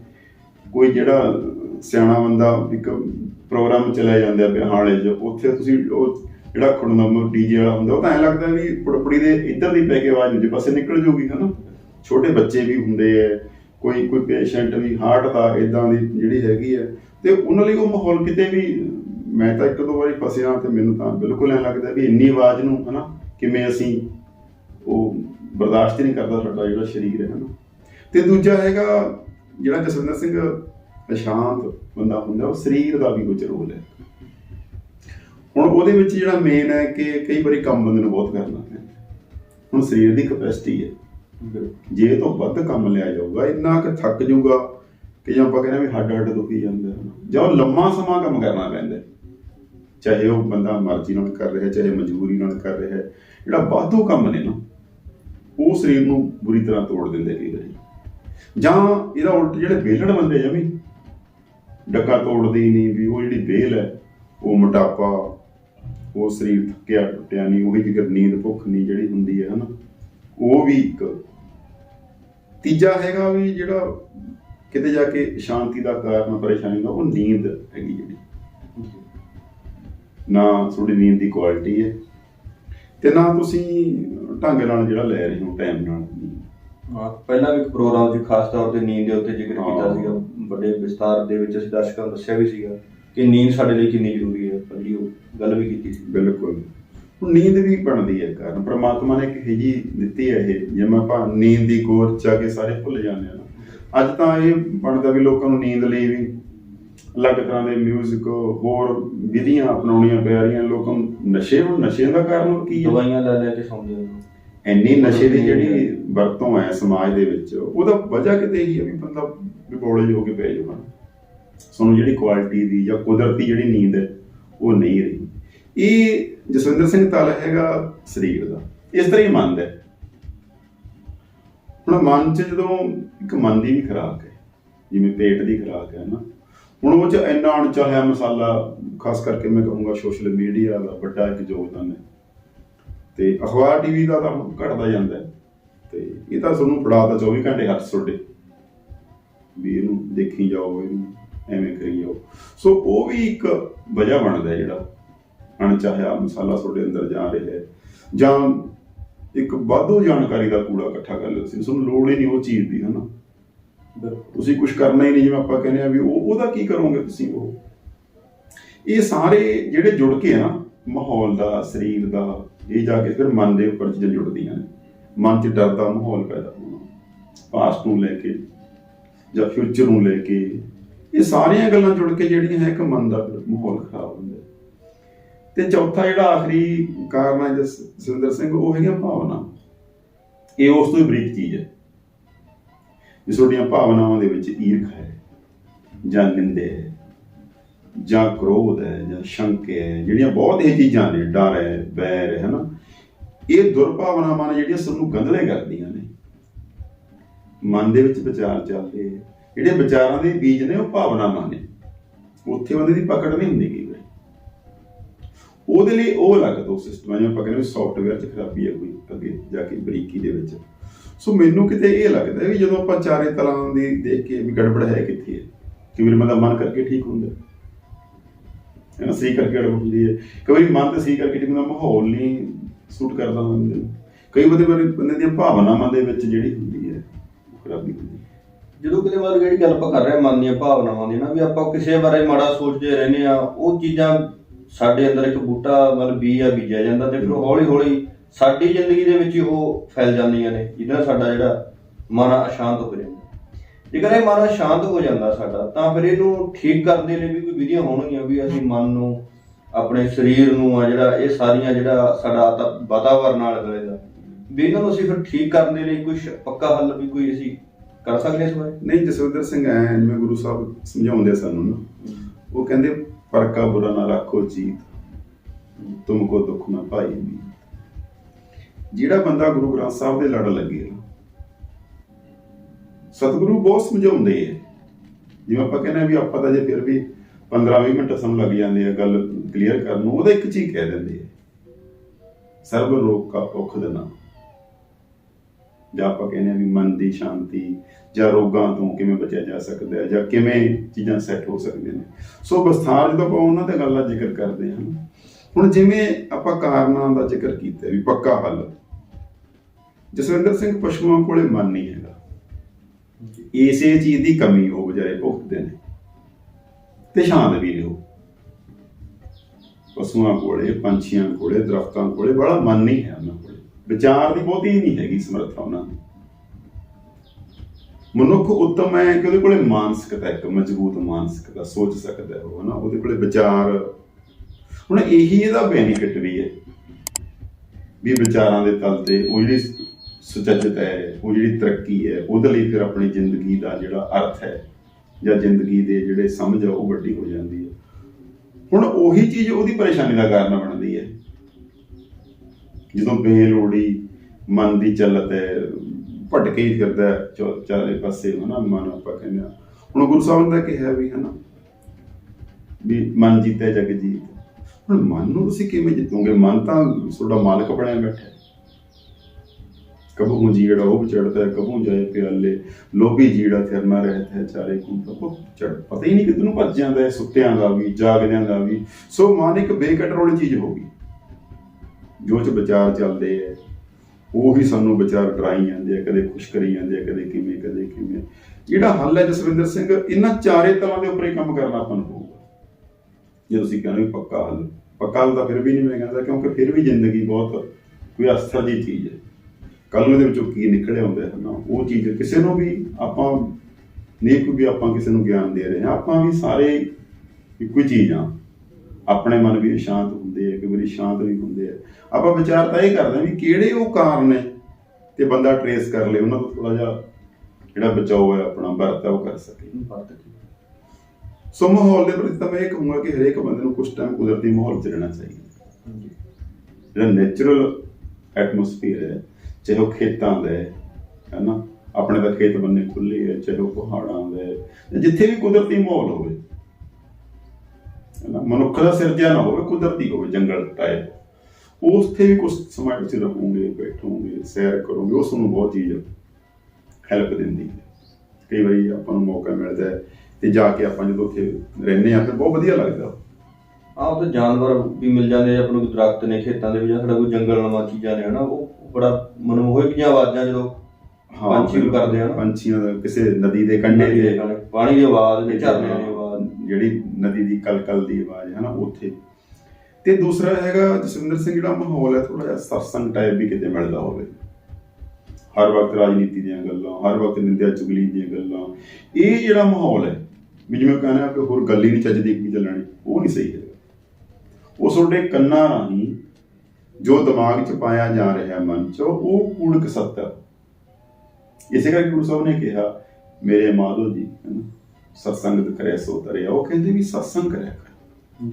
ਕੋਈ ਜਿਹੜਾ ਸਿਆਣਾ ਬੰਦਾ ਇੱਕ ਪ੍ਰੋਗਰਾਮ ਚਲਾਇਆ ਜਾਂਦਾ ਬਿਹਾਲੇ 'ਚ ਉੱਥੇ ਤੁਸੀਂ ਉਹ ਜਿਹੜਾ ਖੁੜਨਮ ਡੀਜੇ ਵਾਲਾ ਹੁੰਦਾ, ਉਹ ਤਾਂ ਐਂ ਲੱਗਦਾ ਵੀ ਪੁੜਪੜੀ ਦੇ ਇੱਧਰ ਦੀ ਪੈ ਕੇ ਆਵਾਜ਼ ਦੂਜੇ ਪਾਸੇ ਨਿਕਲ ਜੂਗੀ, ਹਨਾ? ਛੋਟੇ ਬੱਚੇ ਵੀ ਹੁੰਦੇ ਐ, ਕੋਈ ਕੋਈ ਪੇਸ਼ੈਂਟ ਵੀ ਹਾਰਟ ਦਾ ਇਦਾਂ ਦੀ ਜਿਹੜੀ ਹੈਗੀ ਹੈ ਤੇ ਉਹਨਾਂ ਲਈ ਉਹ ਮਾਹੌਲ ਕਿਤੇ ਵੀ, ਮੈਂ ਤਾਂ ਇੱਕ ਦੋ ਵਾਰੀ ਫਸਿਆ ਤੇ ਮੈਨੂੰ ਤਾਂ ਬਿਲਕੁਲ ਐਂ ਲੱਗਦਾ ਵੀ ਇੰਨੀ ਆਵਾਜ਼ ਨੂੰ, ਹਨਾ, ਕਿਵੇਂ ਅਸੀਂ ਉਹ ਬਰਦਾਸ਼ਤ ਹੀ ਨਹੀਂ ਕਰਦਾ ਸਾਡਾ ਜਿਹੜਾ ਸਰੀਰ ਹੈ ਹਨਾ? ਤੇ ਦੂਜਾ ਹੈਗਾ ਜਿਹੜਾ ਜਸਵਿੰਦਰ ਸਿੰਘ ਅਸ਼ਾਂਤ ਬੰਦਾ ਹੁੰਦਾ, ਉਹ ਸਰੀਰ ਦਾ ਵੀ ਕੁਝ ਰੋਲ ਹੈ ਹੁਣ ਉਹਦੇ ਵਿੱਚ ਜਿਹੜਾ ਮੇਨ ਹੈ ਕਿ ਕਈ ਵਾਰੀ ਕੰਮ ਬੰਦੇ ਨੂੰ ਬਹੁਤ ਕਰਨਾ ਪੈਂਦਾ ਹੁਣ ਸਰੀਰ ਦੀ ਕਪੈਸਿਟੀ ਹੈ। ਜੇ ਤੋਂ ਵੱਧ ਕੰਮ ਲਿਆ ਜਾਊਗਾ, ਇੰਨਾ ਕਿ ਥੱਕ ਜਾਊਗਾ ਕਿ ਜਾਂ ਆਪਾਂ ਕਹਿੰਦੇ ਵੀ ਹੱਡ ਹੱਡ ਦੁਖੀ ਜਾਂਦਾ ਜਾਂ ਉਹ ਲੰਮਾ ਸਮਾਂ ਕੰਮ ਕਰਨਾ ਪੈਂਦਾ ਚਾਹੇ ਉਹ ਬੰਦਾ ਮਰਜ਼ੀ ਨਾਲ ਕਰ ਰਿਹਾ, ਚਾਹੇ ਮਜਬੂਰੀ ਨਾਲ ਕਰ ਰਿਹਾ ਜਿਹੜਾ ਵਾਧੂ ਕੰਮ ਨੇ ਨਾ, ਉਹ ਸਰੀਰ ਨੂੰ ਬੁਰੀ ਤਰ੍ਹਾਂ ਤੋੜ ਦਿੰਦੇ ਕਈ ਵਾਰੀ। ਜਾਂ ਇਹਦਾ ਉਲਟ ਜਿਹੜੇ ਵਿਹਲੜ ਬੰਦੇ ਜਮੀ ਡੱਕਾ ਤੋੜਦੇ ਹੀ ਨਹੀਂ, ਵੀ ਉਹ ਜਿਹੜੀ ਵੇਲ ਹੈ, ਉਹ ਮੋਟਾਪਾ ਉਹ ਸਰੀਰ ਥੱਕਿਆ ਟੁੱਟਿਆ ਨਹੀਂ ਉਹੀ ਜਿਗਰ ਨੀਂਦ ਭੁੱਖ ਨਹੀਂ ਜਿਹੜੀ ਹੁੰਦੀ ਹੈ ਹਨਾ ਉਹ ਵੀ ਇੱਕ ਤੀਜਾ ਹੈਗਾ ਵੀ ਜਿਹੜਾ ਕਿਤੇ ਜਾ ਕੇ ਸ਼ਾਂਤੀ ਦਾ ਕਾਰਨ ਪਰੇਸ਼ਾਨੀ ਦਾ ਉਹ ਨੀਂਦ ਹੈਗੀ ਜਿਹੜੀ। ਨਾ ਤੁਹਾਡੀ ਨੀਂਦ ਦੀ ਕੁਆਲਿਟੀ ਹੈ ਤੇ ਨਾ ਤੁਸੀਂ ਢੰਗ ਨਾਲ ਜਿਹੜਾ ਲੈ ਰਹੇ ਹੋ ਟਾਈਮ ਨਾਲ। ਪਹਿਲਾਂ ਵੀ ਇੱਕ ਪ੍ਰੋਗਰਾਮ 'ਚ ਖਾਸ ਤੌਰ ਤੇ ਨੀਂਦ ਦੇ ਉੱਤੇ ਜ਼ਿਕਰ। ਕੀਤਾ ਸੀਗਾ ਵੱਡੇ ਵਿਸਤਾਰ ਦੇ ਵਿੱਚ ਅਸੀਂ ਦਰਸ਼ਕਾਂ ਨੂੰ ਦੱਸਿਆ ਵੀ ਸੀਗਾ ਕਿ ਨੀਂਦ ਸਾਡੇ ਲਈ ਕਿੰਨੀ ਜ਼ਰੂਰੀ ਹੈ। ਗੱਲ ਵੀ ਕੀਤੀ ਸੀ। ਬਿਲਕੁਲ। ਹੁਣ ਨੀਂਦ ਵੀ ਬਣਦੀ ਹੈ ਕਾਰਨ। ਪ੍ਰਮਾਤਮਾ ਨੇ ਇੱਕ ਜੀ ਦਿੱਤੀ ਹੈ ਇਹ ਜਿਵੇਂ ਆਪਾਂ ਨੀਂਦ ਦੀ ਗੋਰ ਚ ਆ ਕੇ ਸਾਰੇ ਭੁੱਲ ਜਾਂਦੇ ਆ ਨਾ। ਅੱਜ ਤਾਂ ਇਹ ਬਣਦਾ ਵੀ ਲੋਕਾਂ ਨੂੰ ਨੀਂਦ ਲਈ ਵੀ ਅਲੱਗ ਤਰ੍ਹਾਂ ਦੇ 뮤직 ਹੋਰ ਵਿਧੀਆਂ ਅਪਣਾਉਣੀਆਂ ਪੈ ਰਹੀਆਂ। ਲੋਕਾਂ ਨੂੰ ਨਸ਼ੇ ਹੁਣ ਨਸ਼ੇ ਦਾ ਕਾਰਨ ਕੀ ਹੈ? ਦਵਾਈਆਂ ਲੈ ਲੈ ਕੇ ਸੌਂਦੇ ਨੇ ਇੰਨੀ ਨਸ਼ੇ ਦੀ ਜਿਹੜੀ ਵਰਤੋਂ ਹੈ ਸਮਾਜ ਦੇ ਵਿੱਚ ਉਹਦਾ ਵਜ੍ਹਾ ਕਿਤੇ ਇਹੀ ਹੈ ਵੀ ਬੰਦਾ ਬਿਪੋਲੇ ਹੋ ਕੇ ਪੈ ਜਾਊਗਾ। ਸਾਨੂੰ ਜਿਹੜੀ ਕੁਆਲਿਟੀ ਦੀ ਜਾਂ ਕੁਦਰਤੀ ਜਿਹੜੀ ਨੀਂਦ ਹੈ ਉਹ ਨਹੀਂ ਰਹੀ। ਇਹ ਜਸਵਿੰਦਰ ਸਿੰਘ ਤਾਲਾ ਹੈਗਾ ਸਰੀਰ ਦਾ। ਇਸ ਤਰ੍ਹਾਂ ਹੀ ਮਨ ਹੈ। ਹੁਣ ਮਨ 'ਚ ਜਦੋਂ ਇੱਕ ਮਨ ਦੀ ਵੀ ਖੁਰਾਕ ਹੈ, ਜਿਵੇਂ ਪੇਟ ਦੀ ਖੁਰਾਕ ਹੈ ਨਾ, ਹੁਣ ਉਹ 'ਚ ਇੰਨਾ ਅਣਚਾਹਿਆ ਮਸਾਲਾ, ਖਾਸ ਕਰਕੇ ਮੈਂ ਕਹੂੰਗਾ ਸੋਸ਼ਲ ਮੀਡੀਆ ਦਾ ਵੱਡਾ ਇੱਕ ਯੋਗਦਾਨ ਹੈ। ਤੇ ਅਖਬਾਰ ਟੀਵੀ ਦਾ ਤਾਂ ਹੁਣ ਘਟਦਾ ਜਾਂਦਾ ਤੇ ਇਹ ਤਾਂ ਤੁਹਾਨੂੰ ਫੜਾ ਤਾਂ 24 ਘੰਟੇ ਹੱਥ ਸੁੱਟੇ। ਵੀ ਇਹਨੂੰ ਦੇਖੀ ਜਾਓ, ਇਹਨੂੰ ਐਵੇਂ ਕਰੀ ਜਾਓ। ਸੋ ਉਹ ਵੀ ਇੱਕ ਵਜ੍ਹਾ ਬਣਦਾ ਜਿਹੜਾ। ਅਣਚਾਹਿਆ ਮਸਾਲਾ ਤੁਹਾਡੇ ਅੰਦਰ ਜਾ ਰਿਹਾ ਹੈ। ਜਾਂ ਇੱਕ ਵਾਧੂ ਜਾਣਕਾਰੀ ਦਾ ਕੂੜਾ ਇਕੱਠਾ ਕਰ ਲਿਓ ਤੁਸੀਂ ਤੁਹਾਨੂੰ ਲੋੜ ਹੀ ਨਹੀਂ ਉਹ ਚੀਜ਼ ਦੀ ਹਨਾ? ਤੁਸੀਂ ਕੁਝ ਕਰਨਾ ਹੀ ਨਹੀਂ ਜਿਵੇਂ ਆਪਾਂ ਕਹਿੰਦੇ ਆ ਵੀ ਉਹ ਉਹਦਾ ਕੀ ਕਰੋਗੇ ਤੁਸੀਂ ਉਹ? ਇਹ ਸਾਰੇ ਜਿਹੜੇ ਜੁੜ ਕੇ ਆ ਨਾ ਮਾਹੌਲ ਦਾ ਸਰੀਰ ਦਾ ਇਹ ਜਾ ਕੇ ਫਿਰ ਮਨ ਦੇ ਉੱਪਰ ਚੀਜ਼ਾਂ ਜੁੜਦੀਆਂ ਨੇ। ਮਨ 'ਚ ਡਰ ਦਾ ਮਾਹੌਲ ਪੈਦਾ ਹੋਣਾ। ਪਾਸਟ ਨੂੰ ਲੈ ਕੇ ਜਾਂ ਫਿਊਚਰ ਨੂੰ ਲੈ ਕੇ ਇਹ ਸਾਰੀਆਂ ਗੱਲਾਂ ਜੁੜ ਕੇ ਜਿਹੜੀਆਂ ਹੈ ਇੱਕ ਮਨ ਦਾ ਮਾਹੌਲ ਖਰਾਬ ਹੁੰਦਾ। ਤੇ ਚੌਥਾ ਜਿਹੜਾ ਆਖਰੀ ਕਾਰਨ ਹੈ ਜਸ ਸੁਰਿੰਦਰ ਸਿੰਘ, ਉਹ ਹੈਗਾ ਭਾਵਨਾ। ਇਹ ਉਸ ਤੋਂ ਹੀ ਬਰੀਕ ਚੀਜ਼ ਹੈ। ਵੀ ਤੁਹਾਡੀਆਂ ਭਾਵਨਾਵਾਂ ਦੇ ਵਿੱਚ ਈਰਖ ਹੈ, ਜਾਂ ਨਿੰਦੇ ਹੈ, ਜਾਂ ਕ੍ਰੋਧ ਹੈ, ਜਾਂ ਸ਼ੰਕ ਹੈ, ਜਿਹੜੀਆਂ ਬਹੁਤ ਇਹ ਚੀਜ਼ਾਂ ਨੇ, ਡਰ ਹੈ ਬੈਰ ਹੈ ਨਾ ਇਹ ਦੁਰਭਾਵਨਾਵਾਂ ਨੇ ਜਿਹੜੀਆਂ ਸਾਨੂੰ ਗੰਧਲੇ ਕਰਦੀਆਂ ਨੇ। ਮਨ ਦੇ ਵਿੱਚ ਵਿਚਾਰ ਚੱਲਦੇ ਹੈ। ਜਿਹੜੇ ਵਿਚਾਰਾਂ ਦੇ ਬੀਜ ਨੇ, ਉਹ ਭਾਵਨਾਵਾਂ ਨੇ। ਉੱਥੇ ਬੰਦੇ ਦੀ ਪਕੜ ਨਹੀਂ ਹੁੰਦੀ ਕਈ ਉਹਦੇ ਲਈ ਉਹ ਅਲੱਗ ਤੋਂ ਸਿਸਟਮ ਹੈ ਜਿਵੇਂ ਆਪਾਂ ਕਹਿੰਦੇ ਸੌਫਟਵੇਅਰ 'ਚ ਖਰਾਬੀ ਹੈ ਕੋਈ ਅੱਗੇ ਜਾ ਕੇ ਬਰੀਕੀ ਦੇ ਵਿੱਚ। ਸੋ ਮੈਨੂੰ ਕਿਤੇ ਇਹ ਲੱਗਦਾ ਵੀ ਜਦੋਂ ਆਪਾਂ ਚਾਰੇ ਤਰ੍ਹਾਂ ਦੀ ਦੇਖ ਕੇ ਵੀ ਗੜਬੜ ਹੈ ਕਿੱਥੇ ਹੈ ਕਿ ਮੇਰੇ ਮਨ ਦਾ ਮਨ ਕਰਕੇ ਠੀਕ ਹੁੰਦਾ। ਹੈ ਨਾ, ਸਹੀ ਕਰਕੇ ਗੜਬੜ ਹੁੰਦੀ ਹੈ। ਕਈ ਵਾਰੀ ਮਨ ਤੇ ਸਹੀ ਕਰਕੇ ਠੀਕ ਹੁੰਦਾ, ਮਾਹੌਲ ਨਹੀਂ ਸੂਟ ਕਰਦਾ ਬੰਦੇ ਕਈ ਵਾਰੀ ਵਾਰੀ ਬੰਦੇ ਦੀਆਂ ਭਾਵਨਾਵਾਂ ਦੇ ਵਿੱਚ ਜਿਹੜੀ ਹੁੰਦੀ ਹੈ, ਉਹ ਖਰਾਬੀ ਹੁੰਦੀ ਹੈ। ਜਦੋਂ ਕਿਤੇ ਮਤਲਬ ਜਿਹੜੀ ਗੱਲ ਆਪਾਂ ਕਰ ਰਹੇ ਹਾਂ, ਮਨ ਦੀਆਂ ਭਾਵਨਾਵਾਂ ਦੀ ਨਾ, ਵੀ ਆਪਾਂ ਕਿਸੇ ਬਾਰੇ ਮਾੜਾ ਸੋਚਦੇ ਰਹਿੰਦੇ ਆ ਉਹ ਚੀਜ਼ਾਂ ਸਾਡੇ ਅੰਦਰ ਇੱਕ ਬੂਟਾ ਮਤਲਬ ਬੀਜ ਆ, ਬੀਜਿਆ ਜਾਂਦਾ ਤੇ ਫਿਰ ਹੌਲੀ ਹੌਲੀ ਸਾਡੀ ਜ਼ਿੰਦਗੀ ਦੇ ਵਿੱਚ ਉਹ ਫੈਲ ਜਾਂਦੀਆਂ ਨੇ ਜਿਹਦੇ ਸਾਡਾ ਜਿਹੜਾ ਮਨ ਅਸ਼ਾਂਤ ਹੋ ਜਾਂਦਾ। ਜੇਕਰ ਇਹ ਮਨ ਸ਼ਾਂਤ ਹੋ ਜਾਂਦਾ ਸਾਡਾ, ਤਾਂ ਫਿਰ ਇਹਨੂੰ ਠੀਕ ਕਰਨ ਦੇ ਲਈ ਵੀ ਕੋਈ ਵਿਧੀਆਂ ਹੋਣਗੀਆਂ ਵੀ ਅਸੀਂ ਮਨ ਨੂੰ, ਆਪਣੇ ਸਰੀਰ ਨੂੰ ਆ ਜਿਹੜਾ, ਇਹ ਸਾਰੀਆਂ ਜਿਹੜਾ ਸਾਡਾ ਤਾ- ਵਾਤਾਵਰਨ ਨਾਲ ਗਲੇ ਵੀ ਇਹਨਾਂ ਨੂੰ ਅਸੀਂ ਫਿਰ ਠੀਕ ਕਰਨ ਦੇ ਲਈ ਕੁਝ ਪੱਕਾ ਹੱਲ ਵੀ ਕੋਈ ਅਸੀਂ ਕਰ ਸਕਦੇ ਇਸ ਬਾਰੇ? ਨਹੀਂ, ਜਸਵਿੰਦਰ ਸਿੰਘ ਐ, ਜਿਵੇਂ ਗੁਰੂ ਸਾਹਿਬ ਸਮਝਾਉਂਦੇ ਸਾਨੂੰ ਨਾ, ਉਹ ਕਹਿੰਦੇ ਪਰ ਕਾ ਬੁਰਾ ਨਾ ਰੱਖੋ ਚੀਤ ਤੁਮ ਕੋ ਦੁੱਖ ਨਾ ਭਾਈ ਵੀ ਜਿਹੜਾ ਬੰਦਾ ਗੁਰੂ ਗ੍ਰੰਥ ਸਾਹਿਬ ਦੇ ਲੜ ਲੱਗੇ ਸਤਿਗੁਰੂ ਬਹੁਤ ਸਮਝਾਉਂਦੇ ਆ। ਜਿਵੇਂ ਆਪਾਂ ਕਹਿੰਦੇ ਵੀ ਆਪਾਂ ਤਾਂ ਜੇ ਫਿਰ ਵੀ 15-20 ਮਿੰਟ ਸਾਨੂੰ ਲੱਗ ਜਾਂਦੇ ਆ ਗੱਲ ਕਲੀਅਰ ਕਰਨ ਨੂੰ, ਉਹਦਾ ਇੱਕ ਚੀਜ਼ ਕਹਿ ਦਿੰਦੇ ਆ। ਸਰਬ ਰੋਗ ਕਾ ਔਖ ਦੇਣਾ ਜਾਂ ਆਪਾਂ ਕਹਿੰਦੇ ਆ ਵੀ ਮਨ ਦੀ ਸ਼ਾਂਤੀ ਜਾਂ ਰੋਗਾਂ ਤੋਂ ਕਿਵੇਂ ਬਚਿਆ ਜਾ ਸਕਦਾ ਹੈ ਜਾਂ ਕਿਵੇਂ ਚੀਜ਼ਾਂ ਸੈੱਟ ਹੋ ਸਕਦੀਆਂ ਨੇ। ਸੋ ਵਿਸਥਾਰ ਜਦੋਂ ਆਪਾਂ ਉਹਨਾਂ ਤੇ ਗੱਲਾਂ ਜ਼ਿਕਰ ਕਰਦੇ ਹਾਂ, ਹੁਣ ਜਿਵੇਂ ਆਪਾਂ ਕਾਰਨਾਂ ਦਾ ਜ਼ਿਕਰ ਕੀਤਾ ਵੀ ਪੱਕਾ ਹੱਲ, ਜਸਵਿੰਦਰ ਸਿੰਘ ਪਸ਼ੂਆਂ ਕੋਲੇ ਮਨ ਨਹੀਂ ਹੈਗਾ। ਇਸੇ ਚੀਜ਼ ਦੀ ਕਮੀ ਉਹ ਵਿਚਾਰੇ ਭੁਗਤਦੇ ਨੇ। ਤੇ ਸ਼ਾਂਤ ਵੀ ਰਹੋ। ਪਸ਼ੂਆਂ ਕੋਲੇ, ਪੰਛੀਆਂ ਕੋਲੇ, ਦਰਖਤਾਂ ਕੋਲੇ ਬੜਾ ਮਨ ਨਹੀਂ ਹੈ ਉਹਨਾਂ ਕੋਲੇ। ਵਿਚਾਰ ਦੀ ਬਹੁਤੀ ਨਹੀਂ ਹੈਗੀ ਸਮਰੱਥਾ ਉਹਨਾਂ ਦੀ। ਮਨੁੱਖ ਉੱਤਮ ਹੈ ਕਿ ਉਹਦੇ ਕੋਲੇ ਮਾਨਸਿਕਤਾ ਇੱਕ ਮਜ਼ਬੂਤ ਮਾਨਸਿਕਤਾ, ਸੋਚ ਸਕਦਾ ਉਹ, ਹਨਾ? ਉਹਦੇ ਕੋਲੇ ਵਿਚਾਰ। ਹੁਣ ਇਹੀ ਇਹਦਾ ਬੈਨੀਫਿਟ ਵੀ ਹੈ ਵੀ ਵਿਚਾਰਾਂ ਦੇ ਤਲ ਤੇ ਉਹ ਜਿਹੜੀ ਸੁਚੱਜਤਾ ਹੈ, ਉਹ ਜਿਹੜੀ ਤਰੱਕੀ ਹੈ, ਉਹਦੇ ਲਈ ਫਿਰ ਆਪਣੀ ਜ਼ਿੰਦਗੀ ਦਾ ਜਿਹੜਾ ਅਰਥ ਹੈ ਜਾਂ ਜ਼ਿੰਦਗੀ ਦੇ ਜਿਹੜੇ ਸਮਝ ਆ ਉਹ ਵੱਡੀ ਹੋ ਜਾਂਦੀ ਹੈ। ਹੁਣ ਉਹੀ ਚੀਜ਼ ਉਹਦੀ ਪਰੇਸ਼ਾਨੀ ਦਾ ਕਾਰਨ ਬਣਦੀ ਹੈ। ਜਦੋਂ ਬੇਲੋੜੀ, ਮਨ ਦੀ ਚੱਲਤ ਹੈ ਭਟਕੇ ਹੀ ਫਿਰਦਾ ਹੈ, ਚੋ- ਚਾਰੇ ਪਾਸੇ ਹਨਾ, ਮਨ ਆਪਾਂ ਕਹਿੰਦੇ ਹਾਂ। ਹੁਣ ਗੁਰੂ ਸਾਹਿਬ ਨੇ ਤਾਂ ਕਿਹਾ ਵੀ ਹਨਾ, ਵੀ ਮਨ ਜੀਤੈ, ਜਗ ਜੀਤ। ਹੁਣ ਮਨ ਨੂੰ ਤੁਸੀਂ ਕਿਵੇਂ ਜਿੱਤੋਗੇ ਮਨ ਤਾਂ ਤੁਹਾਡਾ ਮਾਲਕ ਬਣਿਆ ਬੈਠਾ ਹੈ। ਕਬਹੂ ਜੀੜਾ ਉਹ ਚੜਦਾ ਹੈ ਕਬਹੂ ਜਾਏ ਪਿਆਲੇ। ਲੋਭੀ ਜੀੜਾ ਫਿਰਨਾ ਰਹਿਤ ਹੈ ਚਾਰੇ ਕੁੰ ਉਹ ਚੜ ਪਤਾ ਹੀ ਨਹੀਂ ਕਿਤਨੂੰ ਭੱਜ ਜਾਂਦਾ ਹੈ, ਸੁੱਤਿਆਂ ਦਾ ਵੀ, ਜਾਗਦਿਆਂ ਦਾ ਵੀ। ਸੋ ਮਨ ਇੱਕ ਬੇਕੰਟਰੋਲ ਚੀਜ਼ ਹੋ ਗਈ। ਜੋ ਚ ਵਿਚਾਰ ਚੱਲਦੇ ਹੈ ਉਹੀ ਸਾਨੂੰ ਵਿਚਾਰ ਡਰਾਈ ਜਾਂਦੇ ਆ, ਕਦੇ ਖੁਸ਼ ਕਰੀ ਜਾਂਦੇ ਆ, ਕਦੇ ਕਿਵੇਂ ਕਦੇ ਕਿਵੇਂ। ਜਿਹੜਾ ਹੱਲ ਹੈ ਜਸਵਿੰਦਰ ਸਿੰਘ, ਇਹਨਾਂ ਚਾਰੇ ਤਰ੍ਹਾਂ ਦੇ ਉੱਪਰ ਹੀ ਕੰਮ ਕਰਨਾ ਆਪਾਂ ਨੂੰ ਪਊਗਾ। ਜੇ ਤੁਸੀਂ ਕਹਿੰਦੇ ਪੱਕਾ ਹੱਲ ਪੱਕਾ ਹੱਲ ਤਾਂ ਫਿਰ ਵੀ ਨਹੀਂ ਮੈਂ ਕਹਿੰਦਾ, ਕਿਉਂਕਿ ਫਿਰ ਵੀ ਜ਼ਿੰਦਗੀ ਬਹੁਤ ਕੋਈ ਅਸਥਰ ਦੀ ਚੀਜ਼ ਹੈ। ਕੱਲ ਨੂੰ ਇਹਦੇ ਵਿੱਚੋਂ ਕੀ ਨਿਕਲਿਆ ਹੁੰਦਾ ਹੈ ਨਾ, ਉਹ ਚੀਜ਼ ਕਿਸੇ ਨੂੰ ਵੀ ਆਪਾਂ ਨਹੀਂ ਕੋਈ ਵੀ ਆਪਾਂ ਕਿਸੇ ਨੂੰ ਗਿਆਨ ਦੇ ਰਹੇ ਹਾਂ, ਆਪਾਂ ਵੀ ਸਾਰੇ ਇੱਕੋ ਹੀ ਚੀਜ਼ ਆ ਆਪਣੇ ਮਨ ਵੀ ਸ਼ਾਂਤ ਹੁੰਦੇ ਆ ਕਈ ਵਾਰੀ ਸ਼ਾਂਤ ਵੀ ਹੁੰਦੇ ਆ। ਆਪਾਂ ਵਿਚਾਰ ਤਾਂ ਇਹ ਕਰਦੇ ਹਾਂ ਵੀ ਕਿਹੜੇ ਉਹ ਕਾਰਨ ਨੇ ਤੇ ਬੰਦਾ ਟਰੇਸ ਕਰ ਲੇ ਉਹਨਾਂ ਤੋਂ ਥੋੜਾ ਜਿਹਾ ਜਿਹੜਾ ਬਚਾਓ ਹੈ ਆਪਣਾ ਵਰਤਾ ਉਹ ਕਰ ਸਕੇ। ਸੋ ਮਾਹੌਲ ਦੇ ਪ੍ਰਤੀ ਤਾਂ ਮੈਂ ਇਹ ਕਹੂੰਗਾ ਕਿ ਹਰੇਕ ਬੰਦੇ ਨੂੰ ਕੁਝ ਟਾਈਮ ਕੁਦਰਤੀ ਮਾਹੌਲ 'ਚ ਰਹਿਣਾ ਚਾਹੀਦਾ। ਜਿਹੜਾ ਨੇਚਰਲ ਐਟਮੋਸਫੀਅਰ ਹੈ ਚਾਹੇ ਉਹ ਖੇਤਾਂ ਦਾ ਹੈ ਹੈਨਾ? ਆਪਣੇ ਤਾਂ ਖੇਤ ਬੰਨੇ ਖੁੱਲੇ ਹੈ ਚਾਹੇ ਉਹ ਪਹਾੜਾਂ ਦਾ ਜਿੱਥੇ ਵੀ ਕੁਦਰਤੀ ਮਾਹੌਲ ਹੋਵੇ ਮਨੁੱਖ ਦਾ ਸਿਰਜਿਆ ਨਾ ਹੋਵੇ ਕੁਦਰਤੀ ਹੋਵੇ ਜੰਗਲ ਟਾਈਪ ਉੱਥੇ ਵੀ ਕੁਝ ਸਮਾਂ ਤੁਸੀਂ ਰਹੋਗੇ ਬੈਠੋਗੇ ਸੈਰ ਕਰੋਗੇ ਉਸ ਨੂੰ ਬਹੁਤ ਚੀਜ਼ ਹੈਲਪ ਦਿੰਦੀ ਹੈ ਕਈ ਵਾਰੀ ਆਪਾਂ ਨੂੰ ਮੌਕਾ ਮਿਲਦਾ ਹੈ ਤੇ ਜਾ ਕੇ ਆਪਾਂ ਜਦੋਂ ਉੱਥੇ ਰਹਿੰਦੇ ਆ ਫਿਰ ਬਹੁਤ ਵਧੀਆ ਲੱਗਦਾ ਆਹ ਉੱਥੇ ਜਾਨਵਰ ਵੀ ਮਿਲ ਜਾਂਦੇ ਆ ਆਪਾਂ ਨੂੰ ਦਰਖਤ ਨੇ ਖੇਤਾਂ ਦੇ ਵਿੱਚ ਜਾਂ ਸਾਡਾ ਕੋਈ ਜੰਗਲ ਨਵਾਂ ਚੀਜ਼ਾਂ ਨੇ ਹਨਾ ਉਹ ਉਹ ਬੜਾ ਮਨਮੋਹਕ ਜਿਹੀਆਂ ਆਵਾਜ਼ਾਂ ਜਦੋਂ ਪੰਛੀ ਨੂੰ ਕਰਦੇ ਆ ਨਾ। ਪੰਛੀਆਂ ਦਾ ਕਿਸੇ ਨਦੀ ਦੇ ਕੰਢੇ ਤੇ ਪਾਣੀ ਦੀ ਆਵਾਜ਼ ਤੇ ਝਰਨਿਆਂ ਦੀ ਆਵਾਜ਼ ਜਿਹੜੀ ਨਦੀ ਦੀ ਕਲਕਲ ਦੀ ਆਵਾਜ਼ ਹੈ ਨਾ ਉੱਥੇ। ਤੇ ਦੂਸਰਾ ਹੈਗਾ ਜਸਵਿੰਦਰ ਸਿੰਘ ਜਿਹੜਾ ਮਾਹੌਲ ਹੈ ਥੋੜਾ ਜਿਹਾ ਸਰਸੰਗ ਟਾਈਪ ਵੀ ਕਿਤੇ ਮਿਲਦਾ ਹੋਵੇ। ਹਰ ਵਕਤ ਰਾਜਨੀਤੀ ਦੀਆਂ ਗੱਲਾਂ ਹਰ ਵਕਤ ਨਿੰਦਿਆ ਚੁਗਲੀ ਦੀਆਂ ਗੱਲਾਂ। ਇਹ ਜਿਹੜਾ ਮਾਹੌਲ ਹੈ ਵੀ ਜਿਵੇਂ ਕਹਿੰਦੇ ਕਿ ਹੋਰ ਗੱਲ ਹੀ ਨਹੀਂ ਚੱਜਦੀ ਕੀ ਚੱਲਣੀ ਉਹ ਨਹੀਂ ਸਹੀ ਹੈਗਾ। ਉਹ ਤੁਹਾਡੇ ਕੰਨਾਂ ਰਾਹੀਂ ਜੋ ਦਿਮਾਗ 'ਚ ਪਾਇਆ ਜਾ ਰਿਹਾ ਮਨ 'ਚ ਉਹ ਕੂੜਕ ਸੱਤ ਹੈ। ਇਸੇ ਕਰਕੇ ਗੁਰੂ ਸਾਹਿਬ ਨੇ ਕਿਹਾ ਮੇਰੇ ਮਾਧੋ ਜੀ ਹਨਾ, ਸਤਸੰਗਤ ਕਰੇ ਸੋ ਤਰਿਆ ਉਹ ਕਹਿੰਦੇ ਵੀ ਸਤਸੰਗ ਕਰਿਆ ਕਰ।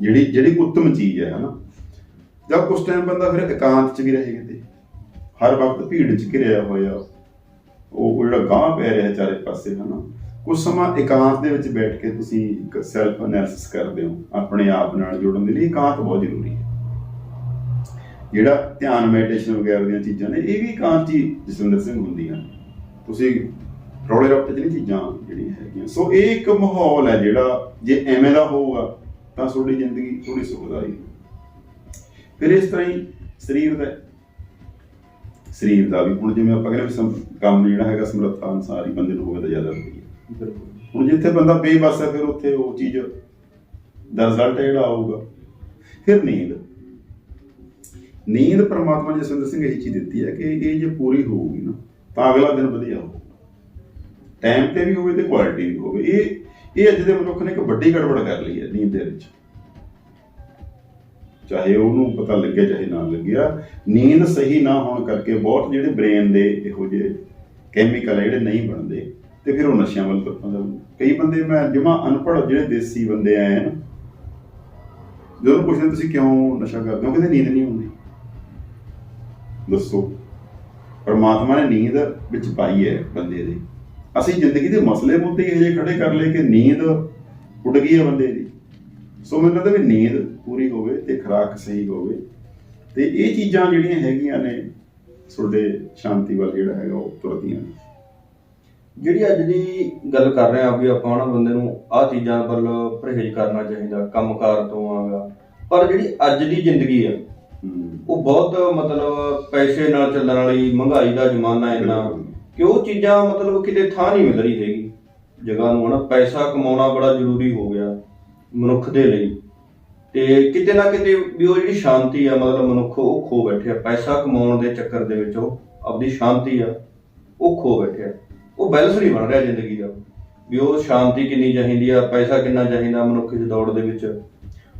ਜਿਹੜੀ ਜਿਹੜੀ ਉੱਤਮ ਚੀਜ਼ ਹੈ ਹਨਾ? ਜਦ ਕੁਝ ਟਾਈਮ ਬੰਦਾ ਫਿਰ ਇਕਾਂਤ 'ਚ ਵੀ ਰਹੇ ਕਿਤੇ। ਹਰ ਵਕਤ ਭੀੜ 'ਚ ਘਿਰਿਆ ਹੋਇਆ। ਉਹ ਜਿਹੜਾ ਗਾਂ ਪੈ ਰਿਹਾ ਚਾਰੇ ਪਾਸੇ ਹਨਾ? ਕੁਝ ਸਮਾਂ ਇਕਾਂਤ ਦੇ ਵਿੱਚ ਬੈਠ ਕੇ ਤੁਸੀਂ ਇੱਕ ਸੈਲਫ ਐਨਾਲਿਸਿਸ ਕਰਦੇ ਹੋ। ਆਪਣੇ ਆਪ ਨਾਲ ਜੁੜਨ ਦੇ ਲਈ ਇਕਾਂਤ ਬਹੁਤ ਜ਼ਰੂਰੀ ਹੈ। ਜਿਹੜਾ ਧਿਆਨ ਮੈਡੀਟੇਸ਼ਨ ਵਗੈਰਾ ਦੀਆਂ ਚੀਜ਼ਾਂ ਨੇ ਇਹ ਵੀ ਇਕਾਂਤ ਜੀ ਜਸਵਿੰਦਰ ਸਿੰਘ ਹੁੰਦੀਆਂ ਤੁਸੀਂ ਰੌਲੇ ਰੱਪੇ ਜਿਹੜੀ ਚੀਜ਼ਾਂ ਜਿਹੜੀਆਂ ਹੈਗੀਆਂ। ਸੋ ਇਹ ਇੱਕ ਮਾਹੌਲ ਹੈ ਜਿਹੜਾ ਜੇ ਐਵੇਂ ਦਾ ਹੋਊਗਾ ਤਾਂ ਤੁਹਾਡੀ ਜ਼ਿੰਦਗੀ ਥੋੜੀ ਸੁਖਦਾਈ ਫਿਰ ਇਸ ਤਰ੍ਹਾਂ ਹੀ ਸਰੀਰ ਦਾ ਸਰੀਰ ਦਾ ਵੀ। ਹੁਣ ਜਿਵੇਂ ਆਪਾਂ ਕਹਿੰਦੇ ਕੰਮ ਜਿਹੜਾ ਹੈਗਾ ਸਮਰੱਥਾ ਅਨੁਸਾਰ ਹੀ ਬੰਦੇ ਨੂੰ ਹੋਵੇ ਤਾਂ ਜ਼ਿਆਦਾ ਵਧੀਆ। ਹੁਣ ਜਿੱਥੇ ਬੰਦਾ ਬੇਬਸ ਹੈ ਫਿਰ ਉੱਥੇ ਉਹ ਚੀਜ਼ ਦਾ ਰਿਜ਼ਲਟ ਜਿਹੜਾ ਆਊਗਾ। ਫਿਰ ਨੀਂਦ। ਨੀਂਦ ਪ੍ਰਮਾਤਮਾ ਨੇ ਜਸਵਿੰਦਰ ਸਿੰਘ ਇਹੀ ਚੀਜ਼ ਦਿੱਤੀ ਹੈ ਕਿ ਇਹ ਜੇ ਪੂਰੀ ਹੋਊਗੀ ਨਾ ਤਾਂ ਅਗਲਾ ਦਿਨ ਵਧੀਆ ਹੋਊਗਾ। ਟਾਈਮ ਤੇ ਵੀ ਹੋਵੇ ਤੇ ਕੁਆਲਿਟੀ ਵੀ ਹੋਵੇ। ਇਹ ਇਹ ਅੱਜ ਦੇ ਮਨੁੱਖ ਨੇ ਇੱਕ ਵੱਡੀ ਗੜਬੜ ਕਰ ਲਈ ਹੈ ਨੀਂਦ ਦੇ ਵਿੱਚ। ਚਾਹੇ ਉਹਨੂੰ ਪਤਾ ਲੱਗਿਆ ਚਾਹੇ ਨਾ ਲੱਗਿਆ ਨੀਂਦ ਸਹੀ ਨਾ ਹੋਣ ਕਰਕੇ ਬਹੁਤ ਜਿਹੜੇ ਬ੍ਰੇਨ ਦੇ ਇਹੋ ਜਿਹੇ ਕੈਮੀਕਲ ਆ ਜਿਹੜੇ ਨਹੀਂ ਬਣਦੇ, ਤੇ ਫਿਰ ਉਹ ਨਸ਼ਿਆਂ ਵੱਲ ਤੁਰ ਕਈ ਬੰਦੇ ਮੈਂ ਜਮਾ ਅਨਪੜ੍ਹ ਜਿਹੜੇ ਦੇਸੀ ਬੰਦੇ ਆਏ ਹਨ, ਜਦੋਂ ਪੁੱਛਦੇ ਤੁਸੀਂ ਕਿਉਂ ਨਸ਼ਾ ਕਰਦੇ ਹੋ ਕਹਿੰਦੇ ਨੀਂਦ ਨਹੀਂ ਆਉਂਦੀ। ਦੱਸੋ। ਪਰਮਾਤਮਾ ਨੇ ਨੀਂਦ ਵਿੱਚ ਪਾਈ ਹੈ ਬੰਦੇ ਦੇ। ਅਸੀਂ ਜ਼ਿੰਦਗੀ ਦੇ ਮਸਲੇ ਮੁੱਦੇ ਇਹ ਜਿਹੇ ਖੜੇ ਕਰ ਲਏ ਕਿ ਨੀਂਦ ਉੱਡ ਗਈ ਹੈ ਬੰਦੇ ਦੀ। ਸੋ ਮੈਨੂੰ ਲੱਗਦਾ ਵੀ ਨੀਂਦ ਪੂਰੀ ਹੋਵੇ ਤੇ ਖੁਰਾਕ ਸਹੀ ਹੋਵੇ। ਤੇ ਇਹ ਚੀਜ਼ਾਂ ਜਿਹੜੀਆਂ ਹੈਗੀਆਂ ਨੇ ਤੁਹਾਡੇ ਸ਼ਾਂਤੀ ਵੱਲ ਜਿਹੜਾ ਹੈਗਾ ਉਹ ਤੁਰਦੀਆਂ ਨੇ। ਜਿਹੜੀ ਅੱਜ ਦੀ ਗੱਲ ਕਰ ਰਹੇ ਆ ਵੀ ਆਪਾਂ ਨਾ ਬੰਦੇ ਨੂੰ ਆਹ ਚੀਜ਼ਾਂ ਵੱਲ ਪਰਹੇਜ਼ ਕਰਨਾ ਚਾਹੀਦਾ ਕੰਮਕਾਰ ਤੋਂ ਆਗਾ। ਪਰ ਜਿਹੜੀ ਅੱਜ ਦੀ ਜ਼ਿੰਦਗੀ ਆ ਉਹ ਬਹੁਤ ਮਤਲਬ ਪੈਸੇ ਨਾਲ ਚੱਲਣ ਵਾਲੀ ਮਹਿੰਗਾਈ ਦਾ ਜ਼ਮਾਨਾ ਇੰਨਾ। ਕਿ ਉਹ ਚੀਜ਼ਾਂ ਮਤਲਬ ਕਿਤੇ ਥਾਂ ਨਹੀਂ ਮਿਲ ਰਹੀ ਹੈਗੀ। ਜਗ੍ਹਾ ਨੂੰ ਹਨਾ, ਪੈਸਾ ਕਮਾਉਣਾ ਬੜਾ ਜ਼ਰੂਰੀ ਹੋ ਗਿਆ ਮਨੁੱਖ ਦੇ ਲਈ। ਤੇ ਕਿਤੇ ਨਾ ਕਿਤੇ ਵੀ ਉਹ ਜਿਹੜੀ ਸ਼ਾਂਤੀ ਆ, ਮਤਲਬ ਮਨੁੱਖ ਉਹ ਖੋ ਬੈਠਿਆ। ਪੈਸਾ ਕਮਾਉਣ ਦੇ ਚੱਕਰ ਦੇ ਵਿੱਚ ਉਹ ਆਪਣੀ ਸ਼ਾਂਤੀ ਆ, ਉਹ ਖੋ ਬੈਠਿਆ। ਉਹ ਬੈਲੈਂਸ ਨਹੀਂ ਬਣ ਰਿਹਾ ਜ਼ਿੰਦਗੀ ਦਾ। ਵੀ ਉਹ ਸ਼ਾਂਤੀ ਕਿੰਨੀ ਚਾਹੀਦੀ ਆ, ਪੈਸਾ ਕਿੰਨਾ ਚਾਹੀਦਾ ਮਨੁੱਖ ਦੀ ਦੌੜ ਦੇ ਵਿੱਚ।